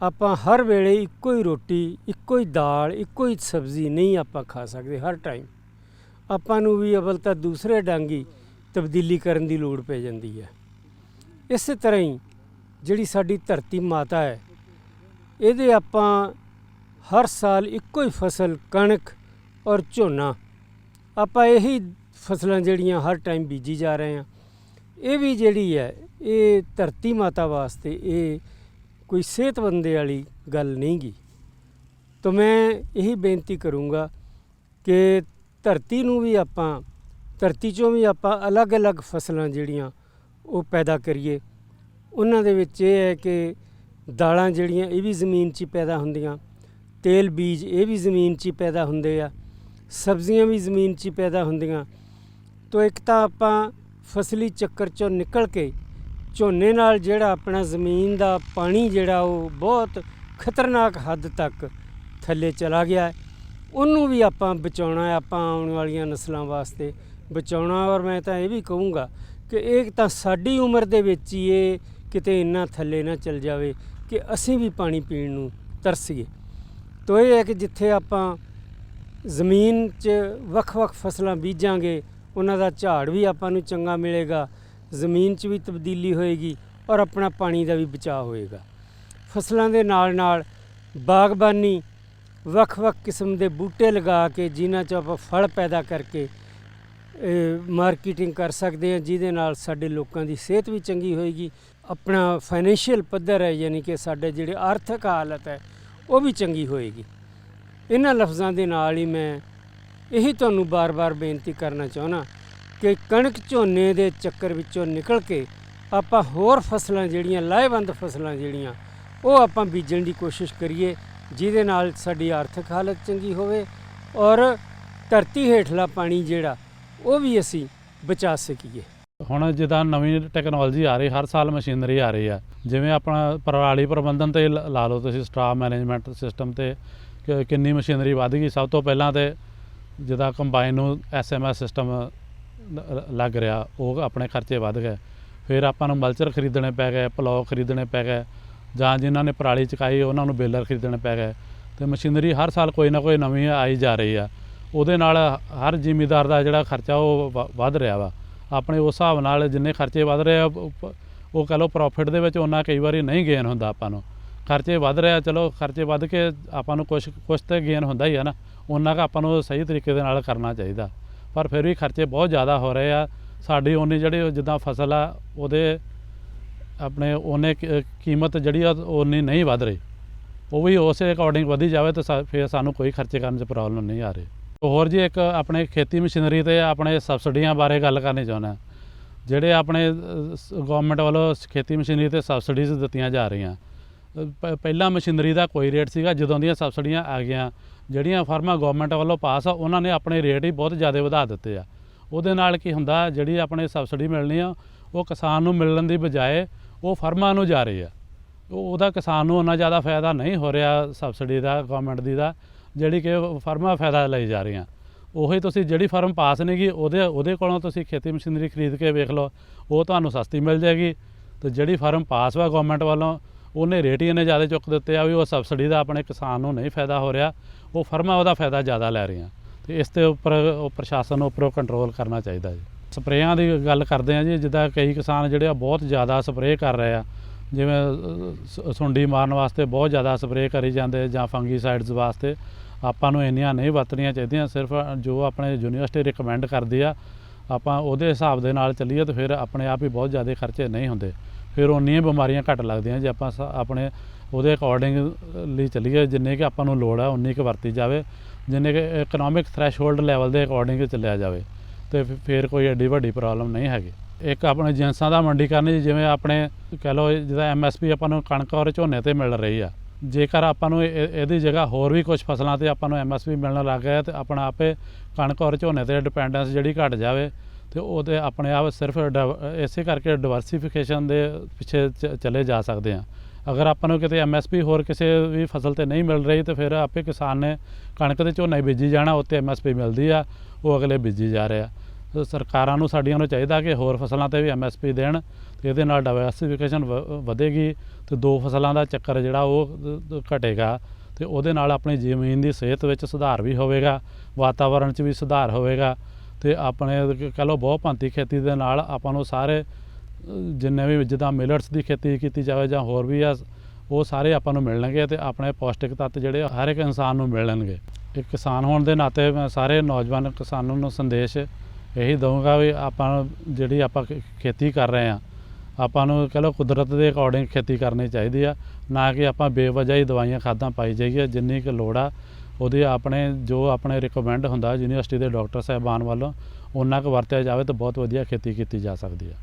ਆਪਾਂ ਹਰ ਵੇਲੇ ਇੱਕੋ ਹੀ ਰੋਟੀ, ਇੱਕੋ ਹੀ ਦਾਲ, ਇੱਕੋ ਹੀ ਸਬਜ਼ੀ ਨਹੀਂ ਆਪਾਂ ਖਾ ਸਕਦੇ ਹਰ ਟਾਈਮ ਆਪਾਂ ਨੂੰ ਵੀ ਅਵਲ ਤਾਂ ਦੂਸਰੇ ਡਾਂਗੀ ਤਬਦੀਲੀ ਕਰਨ ਦੀ ਲੋੜ ਪੈ ਜਾਂਦੀ ਹੈ। ਇਸੇ ਤਰ੍ਹਾਂ ਹੀ ਜਿਹੜੀ ਸਾਡੀ ਧਰਤੀ ਮਾਤਾ ਹੈ, ਇਹਦੇ ਆਪਾਂ ਹਰ ਸਾਲ ਇੱਕੋ ਹੀ ਫਸਲ, ਕਣਕ ਔਰ ਝੋਨਾ, ਆਪਾਂ ਇਹੀ ਫਸਲਾਂ ਜਿਹੜੀਆਂ ਹਰ ਟਾਈਮ ਬੀਜੀ ਜਾ ਰਹੇ ਹਾਂ ਇਹ ਵੀ ਜਿਹੜੀ ਹੈ, ਇਹ ਧਰਤੀ ਮਾਤਾ ਵਾਸਤੇ ਇਹ ਕੋਈ ਸਿਹਤਮੰਦੇ ਵਾਲੀ ਗੱਲ ਨਹੀਂ ਗੀ ਤਾਂ ਮੈਂ ਇਹੀ ਬੇਨਤੀ ਕਰੂੰਗਾ ਕਿ ਧਰਤੀ ਨੂੰ ਵੀ ਆਪਾਂ, ਧਰਤੀ ਚੋਂ ਵੀ ਆਪਾਂ ਅਲੱਗ-ਅਲੱਗ ਫਸਲਾਂ ਜਿਹੜੀਆਂ ਉਹ ਪੈਦਾ ਕਰੀਏ। ਉਹਨਾਂ ਦੇ ਵਿੱਚ ਇਹ ਹੈ ਕਿ ਦਾਲਾਂ ਜਿਹੜੀਆਂ ਇਹ ਵੀ ਜ਼ਮੀਨ 'ਚ ਹੀ ਪੈਦਾ ਹੁੰਦੀਆਂ, ਤੇਲ ਬੀਜ ਇਹ ਵੀ ਜ਼ਮੀਨ 'ਚ ਹੀ ਪੈਦਾ ਹੁੰਦੇ ਆ, ਸਬਜ਼ੀਆਂ ਵੀ ਜ਼ਮੀਨ 'ਚ ਹੀ ਪੈਦਾ ਹੁੰਦੀਆਂ ਤੋ ਇੱਕ ਤਾਂ ਆਪਾਂ ਫਸਲੀ ਚੱਕਰ ਚੋਂ ਨਿਕਲ ਕੇ ਝੋਨੇ ਨਾਲ ਜਿਹੜਾ ਆਪਣਾ ਜ਼ਮੀਨ ਦਾ ਪਾਣੀ ਜਿਹੜਾ ਉਹ ਬਹੁਤ ਖਤਰਨਾਕ ਹੱਦ ਤੱਕ ਥੱਲੇ ਚਲਾ ਗਿਆ ਉਹਨੂੰ ਵੀ ਆਪਾਂ ਬਚਾਉਣਾ ਹੈ, ਆਪਾਂ ਆਉਣ ਵਾਲੀਆਂ ਨਸਲਾਂ ਵਾਸਤੇ ਬਚਾਉਣਾ ਔਰ ਮੈਂ ਤਾਂ ਇਹ ਵੀ ਕਹੂੰਗਾ ਕਿ ਇਹ ਤਾਂ ਸਾਡੀ ਉਮਰ ਦੇ ਵਿੱਚ ਹੀ ਇਹ ਕਿਤੇ ਇੰਨਾ ਥੱਲੇ ਨਾ ਚਲ ਜਾਵੇ ਕਿ ਅਸੀਂ ਵੀ ਪਾਣੀ ਪੀਣ ਨੂੰ ਤਰਸੀਏ। ਤੋ ਇਹ ਹੈ ਕਿ ਜਿੱਥੇ ਆਪਾਂ ਜ਼ਮੀਨ 'ਚ ਵੱਖ-ਵੱਖ ਫਸਲਾਂ ਬੀਜਾਂਗੇ ਉਹਨਾਂ ਦਾ ਝਾੜ ਵੀ ਆਪਾਂ ਨੂੰ ਚੰਗਾ ਮਿਲੇਗਾ, ਜ਼ਮੀਨ 'ਚ ਵੀ ਤਬਦੀਲੀ ਹੋਏਗੀ ਔਰ ਆਪਣਾ ਪਾਣੀ ਦਾ ਵੀ ਬਚਾਅ ਹੋਏਗਾ। ਫਸਲਾਂ ਦੇ ਨਾਲ-ਨਾਲ ਬਾਗਬਾਨੀ, ਵੱਖ-ਵੱਖ ਕਿਸਮ ਦੇ ਬੂਟੇ ਲਗਾ ਕੇ ਜਿਨ੍ਹਾਂ 'ਚ ਆਪਾਂ ਫਲ ਪੈਦਾ ਕਰਕੇ ਮਾਰਕੀਟਿੰਗ ਕਰ ਸਕਦੇ ਹਾਂ, ਜਿਹਦੇ ਨਾਲ ਸਾਡੇ ਲੋਕਾਂ ਦੀ ਸਿਹਤ ਵੀ ਚੰਗੀ ਹੋਏਗੀ। ਆਪਣਾ ਫਾਈਨੈਂਸ਼ੀਅਲ ਪੱਧਰ ਹੈ, ਯਾਨੀ ਕਿ ਸਾਡੇ ਜਿਹੜੇ ਆਰਥਿਕ ਹਾਲਤ ਹੈ, ਉਹ ਵੀ ਚੰਗੀ ਹੋਏਗੀ। ਇਹਨਾਂ ਲਫ਼ਜ਼ਾਂ ਦੇ ਨਾਲ ਹੀ ਮੈਂ ਇਹੀ ਤੁਹਾਨੂੰ ਬਾਰ-ਬਾਰ ਬੇਨਤੀ ਕਰਨਾ ਚਾਹੁੰਦਾ ਕਿ ਕਣਕ ਝੋਨੇ ਦੇ ਚੱਕਰ ਵਿੱਚੋਂ ਨਿਕਲ ਕੇ ਆਪਾਂ ਹੋਰ ਫਸਲਾਂ ਜਿਹੜੀਆਂ, ਲਾਹੇਵੰਦ ਫਸਲਾਂ ਜਿਹੜੀਆਂ, ਉਹ ਆਪਾਂ ਬੀਜਣ ਦੀ ਕੋਸ਼ਿਸ਼ ਕਰੀਏ, ਜਿਹਦੇ ਨਾਲ ਸਾਡੀ ਆਰਥਿਕ ਹਾਲਤ ਚੰਗੀ ਹੋਵੇ ਔਰ ਧਰਤੀ ਹੇਠਲਾ ਪਾਣੀ ਜਿਹੜਾ, ਉਹ ਵੀ ਅਸੀਂ ਬਚਾ ਸਕੀਏ। ਹੁਣ ਜਿੱਦਾਂ ਨਵੀਂ ਟੈਕਨੋਲੋਜੀ ਆ ਰਹੀ, ਹਰ ਸਾਲ ਮਸ਼ੀਨਰੀ ਆ ਰਹੀ ਆ। ਜਿਵੇਂ ਆਪਣਾ ਪਰਾਲੀ ਪ੍ਰਬੰਧਨ ਤੇ ਲ- ਲਾ ਲਓ ਤੁਸੀਂ, ਸਟਾਫ ਮੈਨੇਜਮੈਂਟ ਸਿਸਟਮ ਤੇ ਕਿ- ਕਿੰਨੀ ਮਸ਼ੀਨਰੀ ਵੱਧ ਗਈ, ਸਭ ਤੋਂ ਪਹਿਲਾਂ ਤੇ ਜਿੱਦਾਂ ਕੰਬਾਈਨ ਨੂੰ ਐਸਐਮਐਸ ਸਿਸਟਮ ਲੱਗ ਰਿਹਾ, ਉਹ ਆਪਣੇ ਖਰਚੇ ਵੱਧ ਗਏ। ਫਿਰ ਆਪਾਂ ਨੂੰ ਮਲਚਰ ਖਰੀਦਣੇ ਪੈ ਗਏ ਪਲੌ ਖਰੀਦਣੇ ਪੈ ਗਏ, ਜਾਂ ਜਿਨ੍ਹਾਂ ਨੇ ਪਰਾਲੀ ਚਕਾਈ, ਉਹਨਾਂ ਨੂੰ ਬੇਲਰ ਖਰੀਦਣੇ ਪੈ ਗਏ। ਤੇ ਮਸ਼ੀਨਰੀ ਹਰ ਸਾਲ ਕੋਈ ਨਾ ਕੋਈ ਨਵੀਂ ਆਈ ਜਾ ਰਹੀ ਆ। ਉਹਦੇ ਨਾਲ ਹਰ ਜ਼ਿਮੀਦਾਰ ਦਾ ਜਿਹੜਾ ਖਰਚਾ ਉਹ ਵ- ਵੱਧ ਰਿਹਾ ਵਾ। ਆਪਣੇ ਉਸ ਹਿਸਾਬ ਨਾਲ ਜਿੰਨੇ ਖਰਚੇ ਵੱਧ ਰਹੇ ਆ, ਉਹ ਪ- ਕਹ ਲਓ ਪ੍ਰੋਫਿਟ ਦੇ ਵਿੱਚ ਉਹਨਾਂ ਕਈ ਵਾਰੀ ਨਹੀਂ ਗੇਨ ਹੁੰਦਾ ਆਪਾਂ ਨੂੰ। ਖਰਚੇ ਵੱਧ ਰਿਹਾ ਚਲੋ ਖਰਚੇ ਵੱਧ ਕੇ ਆਪਾਂ ਨੂੰ ਕੁਝ ਕੁਝ ਤੇ ਗੇਨ ਹੁੰਦਾ ਹੀ ਆ ਨਾ। ਉਹਨਾਂ ਕੁ ਆਪਾਂ ਨੂੰ ਸਹੀ ਤਰੀਕੇ ਦੇ ਨਾਲ ਕਰਨਾ ਚਾਹੀਦਾ। ਪਰ ਫਿਰ ਵੀ ਖਰਚੇ ਬਹੁਤ ਜ਼ਿਆਦਾ ਹੋ ਰਹੇ ਆ। ਸਾਡੀ ਉਹਨੇ ਜਿਹੜੇ ਜਿੱਦਾਂ ਫਸਲ ਆ, ਉਹਦੇ ਆਪਣੇ ਉਹਨੇ ਕੀਮਤ ਜਿਹੜੀ ਆ ਉਨੀ ਨਹੀਂ ਵੱਧ ਰਹੀ। ਉਹ ਵੀ ਉਸੇ ਅਕੋਰਡਿੰਗ ਵਧੀ ਜਾਵੇ ਤਾਂ ਸਾ- ਫਿਰ ਸਾਨੂੰ ਕੋਈ ਖਰਚੇ ਕਰਨ 'ਚ ਪ੍ਰੋਬਲਮ ਨਹੀਂ ਆ ਰਹੀ। ਹੋਰ ਜੀ ਇੱਕ ਆਪਣੇ ਖੇਤੀ ਮਸ਼ੀਨਰੀ ਤੇ ਆਪਣੇ ਸਬਸਿਡੀਆਂ ਬਾਰੇ ਗੱਲ ਕਰਨੀ ਚਾਹੁੰਦਾ ਜਿਹੜੇ ਆਪਣੇ ਗਵਰਨਮੈਂਟ ਵੱਲੋਂ ਖੇਤੀ ਮਸ਼ੀਨਰੀ ਤੇ ਸਬਸਿਡੀਜ਼ ਦਿੱਤੀਆਂ ਜਾ ਰਹੀਆਂ। ਪ- ਪਹਿਲਾਂ ਮਸ਼ੀਨਰੀ ਦਾ ਕੋਈ ਰੇਟ ਸੀਗਾ, ਜਦੋਂ ਦੀਆਂ ਸਬਸਿਡੀਆਂ ਆ ਗਈਆਂ ਜਿਹੜੀਆਂ ਫਰਮਾਂ ਗਵਰਨਮੈਂਟ ਵੱਲੋਂ ਪਾਸ ਆ, ਉਹਨਾਂ ਨੇ ਆਪਣੇ ਰੇਟ ਹੀ ਬਹੁਤ ਜ਼ਿਆਦਾ ਵਧਾ ਦਿੱਤੇ ਆ। ਉਹਦੇ ਨਾਲ ਕੀ ਹੁੰਦਾ, ਜਿਹੜੀ ਆਪਣੇ ਸਬਸਿਡੀ ਮਿਲਣੀ ਆ, ਉਹ ਕਿਸਾਨ ਨੂੰ ਮਿਲਣ ਦੀ ਬਜਾਏ ਉਹ ਫਰਮਾਂ ਨੂੰ ਜਾ ਰਹੀ ਆ। ਉਹ, ਉਹਦਾ ਕਿਸਾਨ ਨੂੰ ਉਹਨਾਂ ਜ਼ਿਆਦਾ ਫਾਇਦਾ ਨਹੀਂ ਹੋ ਰਿਹਾ ਸਬਸਿਡੀ ਦਾ ਗਵਰਨਮੈਂਟ ਦੀ ਦਾ, ਜਿਹੜੀ ਕਿ ਫਰਮਾਂ ਫਾਇਦਾ ਲਈ ਜਾ ਰਹੀਆਂ। ਉਹੀ ਤੁਸੀਂ ਜਿਹੜੀ ਫਰਮ ਪਾਸ ਨਹੀਂਗੀ ਉਹਦੇ ਉਹਦੇ ਕੋਲੋਂ ਤੁਸੀਂ ਖੇਤੀ ਮਸ਼ੀਨਰੀ ਖਰੀਦ ਕੇ ਵੇਖ ਲਓ, ਉਹ ਤੁਹਾਨੂੰ ਸਸਤੀ ਮਿਲ ਜਾਏਗੀ। ਤੇ ਜਿਹੜੀ ਫਰਮ ਪਾਸ ਵਾ ਗਵਰਨਮੈਂਟ ਵੱਲੋਂ ਉਹਨੇ ਰੇਟ ਹੀ ਇੰਨੇ ਜ਼ਿਆਦਾ ਚੁੱਕ ਦਿੱਤੇ ਆ ਵੀ ਉਹ ਸਬਸਿਡੀ ਦਾ ਆਪਣੇ ਕਿਸਾਨ ਨੂੰ ਨਹੀਂ ਫਾਇਦਾ ਹੋ ਰਿਹਾ, ਉਹ ਫਰਮਾਂ ਉਹਦਾ ਫਾਇਦਾ ਜ਼ਿਆਦਾ ਲੈ ਰਹੀਆਂ। ਤੇ ਇਸ ਦੇ ਉੱਪਰ ਉਹ ਪ੍ਰਸ਼ਾਸਨ ਨੂੰ ਉੱਪਰੋਂ ਕੰਟਰੋਲ ਕਰਨਾ ਚਾਹੀਦਾ ਜੀ। ਸਪਰੇਆਂ ਦੀ ਗੱਲ ਕਰਦੇ ਆ ਜੀ, ਜਿੱਦਾਂ ਕਈ ਕਿਸਾਨ ਜਿਹੜੇ ਆ ਬਹੁਤ ਜ਼ਿਆਦਾ ਸਪਰੇਅ ਕਰ ਰਹੇ ਆ। ਜਿਵੇਂ ਸ- ਸੁੰਡੀ ਮਾਰਨ ਵਾਸਤੇ ਬਹੁਤ ਜ਼ਿਆਦਾ ਸਪਰੇਅ ਕਰੀ ਜਾਂਦੇ ਜਾਂ ਫੰਗੀਸਾਈਡਸ ਵਾਸਤੇ। ਆਪਾਂ ਨੂੰ ਇੰਨੀਆਂ ਨਹੀਂ ਵਰਤਣੀਆਂ ਚਾਹੀਦੀਆਂ, ਸਿਰਫ ਜੋ ਆਪਣੇ ਯੂਨੀਵਰਸਿਟੀ ਰਿਕਮੈਂਡ ਕਰਦੀ ਆ, ਆਪਾਂ ਉਹਦੇ ਹਿਸਾਬ ਦੇ ਨਾਲ ਚੱਲੀਏ ਤਾਂ ਫਿਰ ਆਪਣੇ ਆਪ ਹੀ ਬਹੁਤ ਜ਼ਿਆਦਾ ਖਰਚੇ ਨਹੀਂ ਹੁੰਦੇ। ਫਿਰ ਉਨੀਆਂ ਬਿਮਾਰੀਆਂ ਘੱਟ ਲੱਗਦੀਆਂ ਜੇ ਆਪਾਂ ਸ- ਆਪਣੇ ਉਹਦੇ ਅਕੋਰਡਿੰਗ ਲਈ ਚੱਲੀਏ ਜਿੰਨੇ ਕਿ ਆਪਾਂ ਨੂੰ ਲੋੜ ਆ ਉਨੀ ਕੁ ਵਰਤੀ ਜਾਵੇ ਜਿੰਨੇ ਕਿ ਇਕਨੋਮਿਕ ਥ੍ਰੈਸ਼ਹੋਲਡ ਲੈਵਲ ਦੇ ਅਕੋਰਡਿੰਗ ਚੱਲਿਆ ਜਾਵੇ ਤੇ ਫਿਰ- ਕੋਈ ਐਡੀ ਵੱਡੀ ਪ੍ਰੋਬਲਮ ਨਹੀਂ ਹੈਗੀ। ਇੱਕ ਆਪਣੇ ਜਿੰਸਾਂ ਦਾ ਮੰਡੀਕਰਨ ਜੀ, ਜਿਵੇਂ ਆਪਣੇ ਕਹਿ ਲਓ ਜਿਹਦਾ ਐਮਐਸਪੀ ਆਪਾਂ ਨੂੰ ਕਣਕ ਔਰ ਝੋਨੇ ਤੇ ਮਿਲ ਰਹੀ ਆ ਜੇਕਰ ਆਪਾਂ ਨੂੰ ਇਹ- ਇਹਦੀ ਜਗ੍ਹਾ ਹੋਰ ਵੀ ਕੁਝ ਫਸਲਾਂ ਤੇ ਆਪਾਂ ਨੂੰ ਐਮਐਸਪੀ ਮਿਲਣ ਲੱਗ ਗਿਆ ਤੇ ਆਪਣਾ ਆਪੇ ਕਣਕ ਔਰ ਝੋਨੇ ਤੇ ਡਿਪੈਂਡੈਂਸ ਜਿਹੜੀ ਘਟ ਜਾਵੇ ਤੇ ਉਹਦੇ ਆਪਣੇ ਆਪ ਸਿਰਫ ਡਿਵ- ਇਸੇ ਕਰਕੇ ਡਿਵਰਸੀਫਿਕੇਸ਼ਨ ਦੇ ਪਿੱਛੇ ਚ- ਚਲੇ ਜਾ ਸਕਦੇ ਆ। ਅਗਰ ਆਪਾਂ ਨੂੰ ਕਿਤੇ ਐਮਐਸਪੀ ਹੋਰ ਕਿਸੇ ਵੀ ਫਸਲ ਤੇ ਨਹੀਂ ਮਿਲ ਰਹੀ, ਤੇ ਫਿਰ ਆਪੇ ਕਿਸਾਨ ਨੇ ਕਣਕ ਤੇ ਝੋਨਾ ਹੀ ਬੀਜੀ ਜਾਣਾ ਉੱਤੇ ਐਮਐਸਪੀ ਮਿਲਦੀ ਆ, ਉਹ ਅਗਲੇ ਬੀਜੀ ਜਾ ਰਿਹਾ ਸਰਕਾਰਾਂ ਨੂੰ ਸਾਡੀਆਂ ਨੂੰ ਚਾਹੀਦਾ ਕਿ ਹੋਰ ਫਸਲਾਂ ਤੇ ਵੀ ਐਮਐਸਪੀ ਦੇਣ, ਤੇ ਇਹਦੇ ਨਾਲ ਡਾਇਵਰਸਿਫਿਕੇਸ਼ਨ ਵਧੇਗੀ, ਤੇ ਦੋ ਫਸਲਾਂ ਦਾ ਚੱਕਰ ਜਿਹੜਾ ਉਹ ਘਟੇਗਾ, ਤੇ ਉਹਦੇ ਨਾਲ ਆਪਣੀ ਜ਼ਮੀਨ ਦੀ ਸਿਹਤ ਵਿੱਚ ਸੁਧਾਰ ਵੀ ਹੋਵੇਗਾ ਵਾਤਾਵਰਣ 'ਚ ਵੀ ਸੁਧਾਰ ਹੋਵੇਗਾ ਤੇ ਆਪਣੇ ਕਹ ਲਓ ਬਹੁ ਭਾਂਤੀ ਖੇਤੀ ਦੇ ਨਾਲ ਆਪਾਂ ਨੂੰ ਸਾਰੇ, ਜਿੰਨੇ ਵੀ ਜਿੱਦਾਂ ਮਿਲਟਸ ਦੀ ਖੇਤੀ ਕੀਤੀ ਜਾਵੇ ਜਾਂ ਹੋਰ ਵੀ ਆ, ਉਹ ਸਾਰੇ ਆਪਾਂ ਨੂੰ ਮਿਲਣਗੇ ਤੇ ਆਪਣੇ ਪੌਸ਼ਟਿਕ ਤੱਤ ਜਿਹੜੇ ਹਰ ਇੱਕ ਇਨਸਾਨ ਨੂੰ ਮਿਲਣਗੇ। ਇੱਕ ਕਿਸਾਨ ਹੋਣ ਦੇ ਨਾਤੇ ਮੈਂ ਸਾਰੇ ਨੌਜਵਾਨ ਕਿਸਾਨਾਂ ਨੂੰ ਸੰਦੇਸ਼ ਇਹੀ ਦਊਂਗਾ ਵੀ ਆਪਾਂ ਜਿਹੜੀ ਆਪਾਂ ਖੇਤੀ ਕਰ ਰਹੇ ਆ, ਆਪਾਂ ਨੂੰ ਕਹ ਲਓ ਕੁਦਰਤ ਦੇ ਅਕੋਰਡਿੰਗ ਖੇਤੀ ਕਰਨੀ ਚਾਹੀਦੀ ਆ, ਨਾ ਕਿ ਆਪਾਂ ਬੇਵਜਾਈ ਦਵਾਈਆਂ ਖਾਦਾਂ ਪਾਈ ਜਾਈਏ, ਜਿੰਨੀ ਕੁ ਲੋੜ ਆ ਉਹਦੇ ਆਪਣੇ, ਜੋ ਆਪਣੇ ਰਿਕਮੈਂਡ ਹੁੰਦਾ ਯੂਨੀਵਰਸਿਟੀ ਦੇ ਡਾਕਟਰ ਸਾਹਿਬਾਨ ਵੱਲੋਂ, ਉਹਨਾਂ ਕੁ ਵਰਤਿਆ ਜਾਵੇ ਤਾਂ ਬਹੁਤ ਵਧੀਆ ਖੇਤੀ ਕੀਤੀ ਜਾ ਸਕਦੀ ਹੈ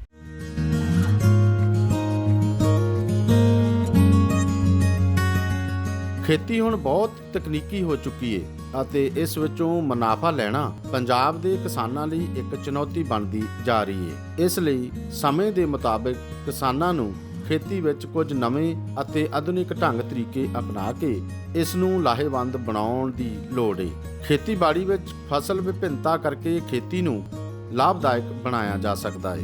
ਖੇਤੀ ਹੁਣ ਬਹੁਤ ਤਕਨੀਕੀ ਹੋ ਚੁੱਕੀ ਏ ਅਤੇ ਇਸ ਵਿੱਚੋਂ ਮੁਨਾਫਾ ਲੈਣਾ ਪੰਜਾਬ ਦੇ ਕਿਸਾਨਾਂ ਲਈ ਇੱਕ ਚੁਣੌਤੀ ਬਣਦੀ ਜਾ ਰਹੀ ਏ। ਇਸ ਲਈ ਸਮੇਂ ਦੇ ਮੁਤਾਬਕ ਕਿਸਾਨਾਂ ਨੂੰ ਖੇਤੀ ਵਿੱਚ ਕੁਝ ਨਵੇਂ ਅਤੇ ਆਧੁਨਿਕ ਢੰਗ ਤਰੀਕੇ ਅਪਣਾ ਕੇ ਇਸ ਨੂੰ ਲਾਹੇਵੰਦ ਬਣਾਉਣ ਦੀ ਲੋੜ ਏ। ਖੇਤੀਬਾੜੀ ਵਿੱਚ ਫਸਲ ਵਿਭਿੰਨਤਾ ਕਰਕੇ ਖੇਤੀ ਨੂੰ ਲਾਭਦਾਇਕ ਬਣਾਇਆ ਜਾ ਸਕਦਾ ਹੈ